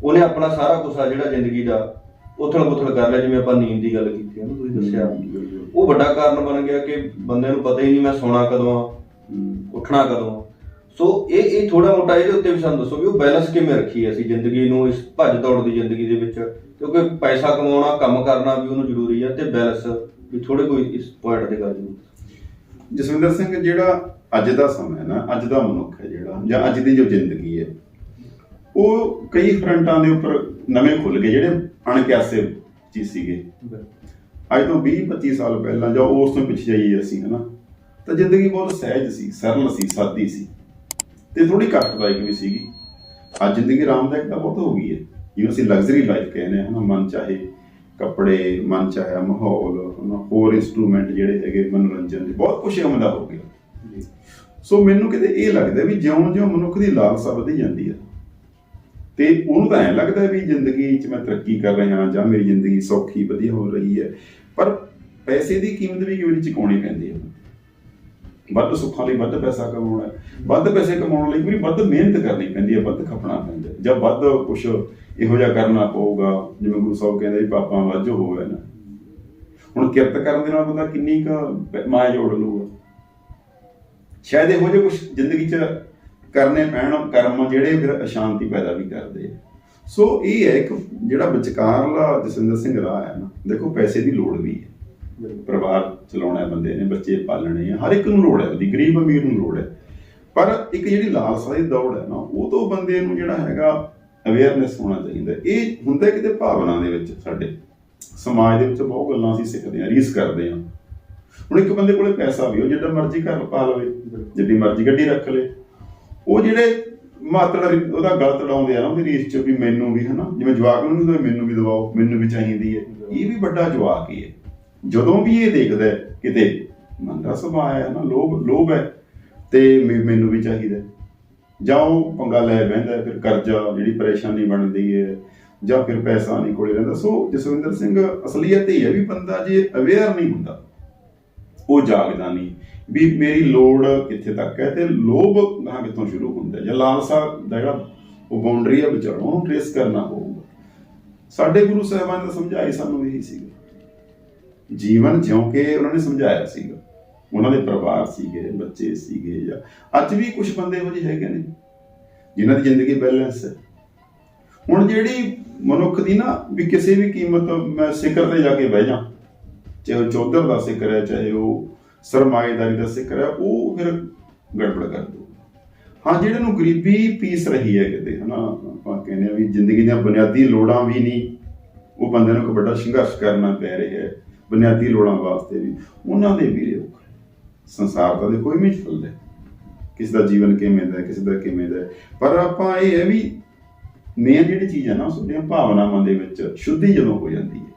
ਉਹਨੇ ਆਪਣਾ ਸਾਰਾ ਕੁਛ ਆ ਜਿਹੜਾ ਜ਼ਿੰਦਗੀ ਦਾ ਉਥਲ ਪੁਥਲ ਕਰ ਲਿਆ, ਜਿਵੇਂ ਆਪਾਂ ਨੀਂਦ ਦੀ ਗੱਲ ਕੀਤੀ ਹੈ ਨਾ, ਤੁਸੀਂ ਦੱਸਿਆ। ਉਹ ਵੱਡਾ ਕਾਰਨ ਬਣ ਗਿਆ ਕਿ ਬੰਦੇ ਨੂੰ ਪਤਾ ਹੀ ਨਹੀਂ ਮੈਂ ਸੌਣਾ ਕਦੋਂ ਆ ਉੱਠਣਾ ਕਦੋਂ। ਸੋ ਇਹ ਇਹ ਥੋੜਾ ਮੋਟਾ ਇਹਦੇ ਉੱਤੇ ਵੀ ਸਾਨੂੰ ਦੱਸੋ ਵੀ ਉਹ ਬੈਲੈਂਸ ਕਿਵੇਂ ਰੱਖੀ ਅਸੀਂ ਜ਼ਿੰਦਗੀ ਨੂੰ ਇਸ ਭੱਜ ਦੌੜ ਦੀ ਜ਼ਿੰਦਗੀ ਦੇ ਵਿੱਚ। ਕਿਉਂਕਿ ਪੈਸਾ ਕਮਾਉਣਾ ਕੰਮ ਕਰਨਾ ਵੀ ਉਹਨੂੰ ਜ਼ਰੂਰੀ ਆ ਤੇ ਬੈਲੈਂਸ ਵੀ ਥੋੜੇ ਕੋਈ ਇਸ ਪੁਆਇੰਟ ਤੇ ਗੱਲ ਜੀ ਜਸਵਿੰਦਰ ਸਿੰਘ ਜਿਹੜਾ ਅੱਜ ਦਾ ਸਮਾਂ ਹੈ ਨਾ ਅੱਜ ਦਾ ਮਨੁੱਖ ਹੈ ਜਿਹੜਾ ਜਾਂ ਅੱਜ ਦੀ ਜੋ ਜ਼ਿੰਦਗੀ ਹੈ ਉਹ ਕਈ ਫਰੰਟਾਂ ਦੇ ਉੱਪਰ ਨਵੇਂ ਖੁੱਲ ਗਏ ਜਿਹੜੇ ਅਣਕਿਆਸੇ ਜੀ ਸੀਗੇ। ਅੱਜ ਤੋਂ 20 25 ਸਾਲ ਪਹਿਲਾਂ ਜਾਂ ਉਸ ਤੋਂ ਪਿੱਛੇ ਜਾਈਏ ਅਸੀਂ ਹਨਾ? ਤਾਂ ਜ਼ਿੰਦਗੀ ਬਹੁਤ ਸਹਿਜ ਸੀ ਸਰਲ ਸੀ ਸਾਦੀ ਸੀ ਤੇ ਥੋੜੀ ਕਸ਼ਟਦਾਇਕ ਵੀ ਸੀਗੀ। ਅੱਜ ਜ਼ਿੰਦਗੀ ਆਰਾਮਦਾਇਕ ਤਾਂ ਬਹੁਤ ਹੋ ਗਈ ਹੈ। ਜਿਵੇਂ ਅਸੀਂ ਲਗਜ਼ਰੀ ਲਾਈਫ ਕਹਿੰਦੇ ਹਾਂ ਹਨਾ? ਮਨ ਚਾਹੇ ਕੱਪੜੇ ਮਨ ਚਾਹੇ ਮਾਹੌਲ ਹਨਾ? ਹੋਰ ਇਨਸਟਰੂਮੈਂਟ ਜਿਹੜੇ ਹੈਗੇ ਮਨੋਰੰਜਨ ਦੇ ਬਹੁਤ ਕੁਝ ਆਮਦਾ ਹੋ ਗਿਆ। ਸੋ ਮੈਨੂੰ ਕਿਤੇ ਇਹ ਲੱਗਦਾ ਵੀ ਜਿਉਂ-ਜਿਉਂ ਮਨੁੱਖ ਦੀ ਲਾਲਸਾ ਵਧੀ ਜਾਂਦੀ ਹੈ ਤੇ ਉਹਨੂੰ ਤਾਂ ਐਂ ਲੱਗਦਾ ਵੀ ਜ਼ਿੰਦਗੀ 'ਚ ਮੈਂ ਤਰੱਕੀ ਕਰ ਰਿਹਾ ਜਾਂ ਮੇਰੀ ਜ਼ਿੰਦਗੀ ਸੌਖੀ ਵਧੀਆ ਹੋ ਰਹੀ ਹੈ, ਪਰ ਪੈਸੇ ਦੀ ਕੀਮਤ ਵੀ ਕਿਵੇਂ ਚੁਕਾਉਣੀ ਪੈਂਦੀ? ਹੈ ਵੱਧ ਸੁੱਖਾਂ ਲਈ ਵੱਧ ਪੈਸਾ ਕਮਾਉਣਾ ਵੱਧ ਪੈਸੇ ਕਮਾਉਣ ਲਈ ਵੀ ਵੱਧ ਮਿਹਨਤ ਕਰਨੀ ਪੈਂਦੀ ਹੈ, ਵੱਧ ਖਪਣਾ ਪੈਂਦਾ ਜਾਂ ਵੱਧ ਕੁਝ ਇਹੋ ਜਿਹਾ ਕਰਨਾ ਪਊਗਾ, ਜਿਵੇਂ ਗੁਰੂ ਸਾਹਿਬ ਕਹਿੰਦੇ ਵੀ ਪਾਪਾਂ ਵਾਜੋ ਹੋਵੇ ਨਾ। ਹੁਣ ਕਿਰਤ ਕਰਨ ਦੇ ਨਾਲ ਬੰਦਾ ਕਿੰਨੀ ਕੁ ਮਾਇਆ ਜੋੜ ਲੂਗਾ ਸ਼ਾਇਦ ਇਹੋ ਜਿਹੇ ਕੁਝ ਜ਼ਿੰਦਗੀ 'ਚ ਕਰਨੇ ਪੈਣ ਕਰਮ ਜਿਹੜੇ ਫਿਰ ਅਸ਼ਾਂਤੀ ਪੈਦਾ ਵੀ ਕਰਦੇ ਆ। ਸੋ ਇਹ ਹੈ ਇੱਕ ਜਿਹੜਾ ਵਿਚਕਾਰਲਾ ਜਸਵਿੰਦਰ ਸਿੰਘ ਰਾਹ ਹੈ ਨਾ ਦੇਖੋ ਪੈਸੇ ਦੀ ਲੋੜ ਵੀ ਹੈ। ਪਰਿਵਾਰ ਚਲਾਉਣਾ ਹੈ ਬੰਦੇ ਨੇ ਬੱਚੇ ਪਾਲਣੇ ਆ ਹਰ ਇੱਕ ਨੂੰ ਲੋੜ ਹੈ ਉਹਦੀ ਗਰੀਬ ਅਮੀਰ ਨੂੰ ਲੋੜ ਹੈ। ਪਰ ਇੱਕ ਜਿਹੜੀ ਲਾਲਸਾ ਦੀ ਦੌੜ ਹੈ ਨਾ ਉਹ ਤੋਂ ਬੰਦੇ ਨੂੰ ਜਿਹੜਾ ਹੈਗਾ ਅਵੇਅਰਨੈਸ ਹੋਣਾ ਚਾਹੀਦਾ ਇਹ ਹੁੰਦਾ ਕਿਤੇ ਭਾਵਨਾ ਦੇ ਵਿੱਚ ਸਾਡੇ। ਸਮਾਜ ਦੇ ਵਿੱਚ ਬਹੁਤ ਗੱਲਾਂ ਅਸੀਂ ਸਿੱਖਦੇ ਹਾਂ ਰੀਸ ਕਰਦੇ ਹਾਂ। ਹੁਣ ਇੱਕ ਬੰਦੇ ਕੋਲੇ ਪੈਸਾ ਵੀ ਉਹ ਜਿੱਦਾਂ ਮਰਜ਼ੀ ਘਰ ਪਾ ਲਵੇ ਜਿੱਡੀ ਮਰਜ਼ੀ ਗੱਡੀ ਰੱਖ ਲੇ। ਉਹ ਜਿਹੜੇ ਮਾਤੜਾ ਉਹਦਾ ਗਲ ਤੜਾਉਂਦੇ ਆ ਨਾ ਉਹਦੀ ਰੀਸ ਚ ਵੀ ਮੈਨੂੰ ਵੀ ਹਨਾ, ਜਿਵੇਂ ਜਵਾਕ ਨੂੰ ਹੁੰਦਾ ਮੈਨੂੰ ਵੀ ਦਵਾਓ ਮੈਨੂੰ ਵੀ ਚਾਹੀਦੀ ਹੈ ਇਹ ਵੀ ਵੱਡਾ ਜਵਾਕ ਹੀ ਹੈ ਜਦੋਂ ਵੀ ਇਹ ਦੇਖਦਾ ਕਿਤੇ ਮਨ ਦਾ ਸੁਭਾਅ ਹੈ ਨਾ ਲੋਭ ਲੋਭ ਹੈ, ਤੇ ਮੈਨੂੰ ਵੀ ਚਾਹੀਦਾ ਜਾਂ ਉਹ ਪੰਗਾ ਲੈ ਬਹਿੰਦਾ ਫਿਰ ਕਰਜ਼ਾ, ਜਿਹੜੀ ਪਰੇਸ਼ਾਨੀ ਬਣਦੀ ਹੈ ਜਾਂ ਫਿਰ ਪੈਸਾ ਨਹੀਂ ਕੋਲੇ ਰਹਿੰਦਾ। ਸੋ ਜਸਵਿੰਦਰ ਸਿੰਘ ਅਸਲੀਅਤ ਇਹ ਹੈ ਵੀ ਬੰਦਾ ਜੇ ਅਵੇਅਰ ਨਹੀਂ ਹੁੰਦਾ ਉਹ ਜਾਗਦਾ ਨਹੀਂ ਵੀ ਮੇਰੀ ਲੋੜ ਕਿੱਥੇ ਤੱਕ ਹੈ ਤੇ ਲੋਭ ਗਾਹਾਂ ਕਿੱਥੋਂ ਸ਼ੁਰੂ ਹੁੰਦਾ ਜਾਂ ਲਾਲਸਾ ਦਾ ਜਿਹੜਾ ਉਹ ਬਾਉਂਡਰੀ ਹੈ ਵਿਚਾਰੋ, ਉਹਨੂੰ ਟ੍ਰੇਸ ਕਰਨਾ ਹੋਊਗਾ ਸਾਡੇ ਗੁਰੂ ਸਾਹਿਬਾਨ ਨੇ ਸਮਝਾਈ ਸਾਨੂੰ ਇਹੀ ਸੀਗਾ। ਜੀਵਨ ਜਿਉਂ ਕੇ ਉਹਨਾਂ ਨੇ ਸਮਝਾਇਆ ਸੀਗਾ। ਉਹਨਾਂ ਦੇ ਪਰਿਵਾਰ ਸੀਗੇ, ਬੱਚੇ ਸੀਗੇ ਜਾਂ ਅੱਜ ਵੀ ਕੁਝ ਬੰਦੇ ਇਹੋ ਜਿਹੇ ਹੈਗੇ ਨੇ, ਜਿਨ੍ਹਾਂ ਦੀ ਜ਼ਿੰਦਗੀ ਬੈਲੈਂਸ ਹੈ। ਹੁਣ ਜਿਹੜੀ ਮਨੁੱਖ ਦੀ ਨਾ ਵੀ ਕਿਸੇ ਵੀ ਕੀਮਤ, ਮੈਂ ਸਿਖਰ ਤੇ ਜਾ ਕੇ ਬਹਿ ਜਾ ਚਾਹੇ ਉਹ ਚੌਧਰ ਦਾ ਸਿਖਰ ਹੈ ਚਾਹੇ ਉਹ ਸਰਮਾਏਦਾਰੀ ਦਾ ਸਿਖਰ ਹੈ ਉਹ ਫਿਰ ਗੜਬੜ ਕਰ ਦੋ ਹਾਂ ਜਿਹੜੇ ਨੂੰ ਗਰੀਬੀ ਪੀਸ ਰਹੀ ਹੈ ਕਿਤੇ ਹਨਾ ਆਪਾਂ ਕਹਿੰਦੇ ਆ ਵੀ ਜ਼ਿੰਦਗੀ ਦੀਆਂ ਬੁਨਿਆਦੀ ਲੋੜਾਂ ਵੀ ਨਹੀਂ ਉਹ ਬੰਦੇ ਨੂੰ ਇੱਕ ਵੱਡਾ ਸੰਘਰਸ਼ ਕਰਨਾ ਪੈ ਰਿਹਾ ਹੈ ਬੁਨਿਆਦੀ ਲੋੜਾਂ ਵਾਸਤੇ ਵੀ। ਉਹਨਾਂ ਦੇ ਵੀ ਔਖ ਸੰਸਾਰ ਦਾ ਦੇ ਕੋਈ ਨਹੀਂ ਚੱਲਦਾ ਕਿਸੇ ਦਾ ਜੀਵਨ ਕਿਵੇਂ ਦਾ ਹੈ, ਕਿਸੇ ਦਾ ਕਿਵੇਂ ਦਾ ਪਰ ਆਪਾਂ ਇਹ ਹੈ ਵੀ ਮੇਨ ਜਿਹੜੀ ਚੀਜ਼ ਹੈ ਨਾ ਸਾਡੀਆਂ ਭਾਵਨਾਵਾਂ ਦੇ ਵਿੱਚ ਸ਼ੁੱਧੀ ਜਦੋਂ ਹੋ ਜਾਂਦੀ ਹੈ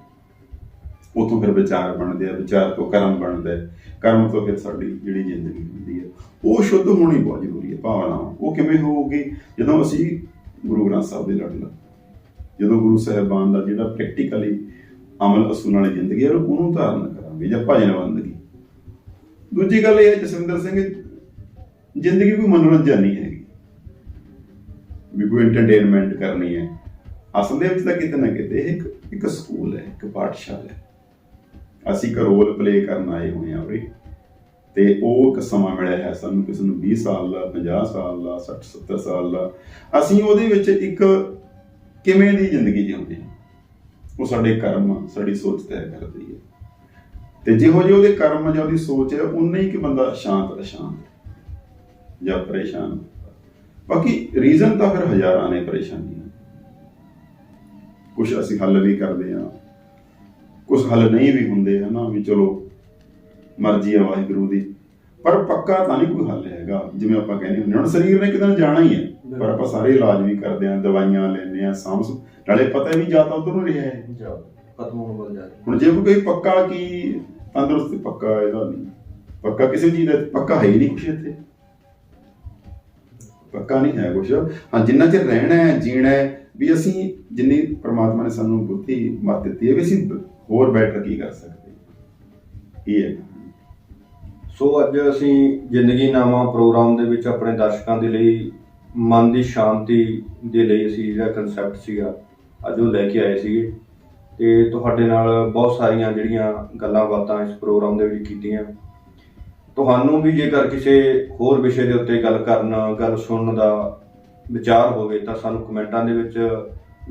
ਉਥੋਂ ਫਿਰ ਵਿਚਾਰ ਬਣਦੇ ਆ, ਵਿਚਾਰ ਤੋਂ ਕਰਮ ਬਣਦਾ ਹੈ। ਕਰਮ ਤੋਂ ਫਿਰ ਸਾਡੀ ਜਿਹੜੀ ਜ਼ਿੰਦਗੀ ਹੁੰਦੀ ਹੈ, ਉਹ ਸ਼ੁੱਧ ਹੋਣੀ ਬਹੁਤ ਜ਼ਰੂਰੀ ਹੈ ਭਾਵਨਾ ਉਹ ਕਿਵੇਂ ਹੋਊਗੀ? ਜਦੋਂ ਅਸੀਂ ਗੁਰੂ ਗ੍ਰੰਥ ਸਾਹਿਬ ਦੇ ਲੜ ਲਾ ਜਦੋਂ ਗੁਰੂ ਸਾਹਿਬਾਨ ਦਾ ਜਿਹੜਾ ਪ੍ਰੈਕਟੀਕਲੀ ਅਮਲ ਅਸੂਲ ਵਾਲੀ ਜ਼ਿੰਦਗੀ ਹੈ, ਉਹਨੂੰ ਧਾਰਨ ਕਰਾਂਗੇ ਜਾਂ ਭਜਨ ਬੰਦਗੀ ਦੂਜੀ ਗੱਲ ਇਹ ਹੈ, ਜਸਵਿੰਦਰ ਸਿੰਘ, ਜ਼ਿੰਦਗੀ ਕੋਈ ਮਨੋਰੰਜਨ ਨਹੀਂ ਹੈਗੀ। ਵੀ ਕੋਈ ਐਂਟਰਟੇਨਮੈਂਟ ਕਰਨੀ ਹੈ। ਅਸਲ ਦੇ ਵਿੱਚ ਤਾਂ ਕਿਤੇ ਨਾ ਕਿਤੇ ਇਹ ਇੱਕ ਇੱਕ ਸਕੂਲ ਹੈ, ਇੱਕ ਪਾਠਸ਼ਾਲਾ ਹੈ। ਅਸੀਂ ਇੱਕ ਰੋਲ ਪਲੇ ਕਰਨ ਆਏ ਹੋਏ ਹਾਂ ਉਰੇ। ਤੇ ਉਹ ਇੱਕ ਸਮਾਂ ਮਿਲਿਆ ਹੈ ਸਾਨੂੰ ਕਿਸੇ ਨੂੰ 20 ਸਾਲ ਦਾ 50 ਸਾਲ ਦਾ 60 70 ਸਾਲ ਦਾ। ਅਸੀਂ ਉਹਦੇ ਵਿੱਚ ਇੱਕ ਕਿਵੇਂ ਦੀ ਜ਼ਿੰਦਗੀ ਜਿਉਂਦੇ ਹਾਂ? ਉਹ ਸਾਡੇ ਕਰਮ ਸਾਡੀ ਸੋਚ ਤੈਅ ਕਰਦੀ ਹੈ। ਤੇ ਜਿਹੋ ਜਿਹੇ ਉਹਦੇ ਕਰਮ ਜਾਂ ਉਹਦੀ ਸੋਚ ਹੈ ਉਨਾ ਹੀ ਕਿ ਬੰਦਾ ਸ਼ਾਂਤ ਅਸ਼ਾਂਤ ਜਾਂ ਪਰੇਸ਼ਾਨ ਬਾਕੀ ਰੀਜ਼ਨ ਤਾਂ ਫਿਰ ਹਜ਼ਾਰਾਂ ਨੇ ਪਰੇਸ਼ਾਨੀਆਂ। ਕੁਝ ਅਸੀਂ ਹੱਲ ਵੀ ਕਰਦੇ ਹਾਂ। ਕੁਝ ਹੱਲ ਨਹੀਂ ਵੀ ਹੁੰਦੇ ਹਨਾ ਵੀ ਚਲੋ ਮਰਜ਼ੀ ਆ ਵਾਹਿਗੁਰੂ ਦੀ। ਪਰ ਪੱਕਾ ਤਾਂ ਨਹੀਂ ਕੋਈ ਹੱਲ ਹੈਗਾ ਜਿਵੇਂ ਆਪਾਂ ਕਹਿੰਦੇ ਹੁੰਦੇ ਹਾਂ। ਹੁਣ ਸਰੀਰ ਨੇ ਨਾ ਜਾਣਾ ਹੀ ਹੈ ਪਰ ਆਪਾਂ ਸਾਰੇ ਇਲਾਜ ਵੀ ਕਰਦੇ ਹਾਂ ਦਵਾਈਆਂ ਲੈਂਦੇ ਹਾਂ ਸਾਂਭ ਨਾਲੇ ਪਤਾ ਵੀ ਜਾਂ ਤਾਂ ਉਧਰ ਨੂੰ ਰਿਹਾ ਹੈ। ਜਾ ਖਤਮ ਹੋਣ ਵੱਲ ਜਾ ਰਿਹਾ ਹੁਣ ਜੇ ਕੋਈ ਪੱਕਾ ਕੀ ਤੰਦਰੁਸਤ ਪੱਕਾ ਇਹਦਾ ਨਹੀਂ। ਪੱਕਾ ਕਿਸੇ ਚੀਜ਼ ਦਾ ਪੱਕਾ ਹੈ ਹੀ ਨਹੀਂ ਕੁਛ ਇੱਥੇ। ਪੱਕਾ ਨਹੀਂ ਹੈ ਕੁਛ। ਹਾਂ ਜਿੰਨਾ ਚਿਰ ਰਹਿਣਾ ਹੈ ਜੀਣਾ ਹੈ ਵੀ ਅਸੀਂ ਜਿੰਨੀ ਪ੍ਰਮਾਤਮਾ ਨੇ ਸਾਨੂੰ ਬੁੱਧੀ ਮਤ ਦਿੱਤੀ ਹੈ ਵੀ ਅਸੀਂ ਹੋਰ ਬੈਟਰ ਕੀ ਕਰ ਸਕਦੇ? ਇਹ ਹੈ? ਸੋ ਅੱਜ ਅਸੀਂ ਜ਼ਿੰਦਗੀ ਨਾਮਾ ਪ੍ਰੋਗਰਾਮ ਦੇ ਵਿੱਚ ਆਪਣੇ ਦਰਸ਼ਕਾਂ ਦੇ ਲਈ, ਮਨ ਦੀ ਸ਼ਾਂਤੀ ਦੇ ਲਈ ਅਸੀਂ ਜਿਹੜਾ ਕਨਸੈਪਟ ਸੀਗਾ, ਅੱਜ ਉਹ ਲੈ ਕੇ ਆਏ ਸੀਗੇ। ਤੇ ਤੁਹਾਡੇ ਨਾਲ ਬਹੁਤ ਸਾਰੀਆਂ ਜਿਹੜੀਆਂ ਗੱਲਾਂ ਬਾਤਾਂ ਇਸ ਪ੍ਰੋਗਰਾਮ ਦੇ ਵਿੱਚ ਕੀਤੀਆਂ। ਤੁਹਾਨੂੰ ਵੀ ਜੇਕਰ ਕਿਸੇ ਹੋਰ ਵਿਸ਼ੇ ਦੇ ਉੱਤੇ ਗੱਲ ਕਰਨ, ਗੱਲ ਸੁਣਨ ਦਾ ਵਿਚਾਰ ਹੋਵੇ ਤਾਂ ਸਾਨੂੰ ਕਮੈਂਟਾਂ ਦੇ ਵਿੱਚ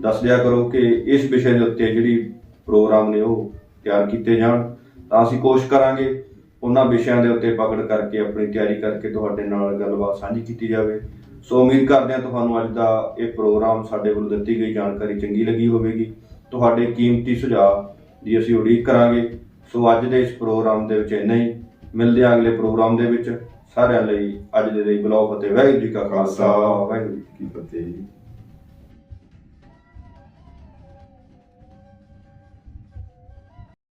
ਦੱਸ ਦਿਆ ਕਰੋ ਕਿ ਇਸ ਵਿਸ਼ੇ ਦੇ ਉੱਤੇ ਜਿਹੜੀ ਪ੍ਰੋਗਰਾਮ ਨੇ ਉਹ ਤਿਆਰ ਕੀਤੇ ਜਾਣ, ਤਾਂ ਅਸੀਂ ਕੋਸ਼ਿਸ਼ ਕਰਾਂਗੇ ਉਹਨਾਂ ਵਿਸ਼ਿਆਂ ਦੇ ਉੱਤੇ ਪਕੜ ਕਰਕੇ, ਆਪਣੀ ਤਿਆਰੀ ਕਰਕੇ ਤੁਹਾਡੇ ਨਾਲ ਗੱਲਬਾਤ ਸਾਂਝੀ ਕੀਤੀ ਜਾਵੇ। ਸੋ ਉਮੀਦ ਕਰਦੇ ਹਾਂ ਤੁਹਾਨੂੰ ਅੱਜ ਦਾ ਇਹ ਪ੍ਰੋਗਰਾਮ ਸਾਡੇ ਵੱਲੋਂ ਦਿੱਤੀ ਗਈ ਜਾਣਕਾਰੀ ਚੰਗੀ ਲੱਗੀ ਹੋਵੇਗੀ। ਤੁਹਾਡੇ ਕੀਮਤੀ ਸੁਝਾਅ ਦੀ ਅਸੀਂ ਉਡੀਕ ਕਰਾਂਗੇ। ਸੋ ਅੱਜ ਦੇ ਇਸ ਪ੍ਰੋਗਰਾਮ ਦੇ ਵਿੱਚ ਇੰਨਾ ਹੀ। ਮਿਲਦੇ ਹਾਂ ਅਗਲੇ ਪ੍ਰੋਗਰਾਮ ਦੇ ਵਿੱਚ। ਸਾਰਿਆਂ ਲਈ ਅੱਜ ਦੇ ਲਈ ਬਲੌਗ ਅਤੇ ਵਾਹਿਗੁਰੂ ਜੀ ਕਾ ਖਾਲਸਾ। ਵਾਹਿਗੁਰੂ ਜੀ ਕੀ ਕੀ ਫਤਿਹ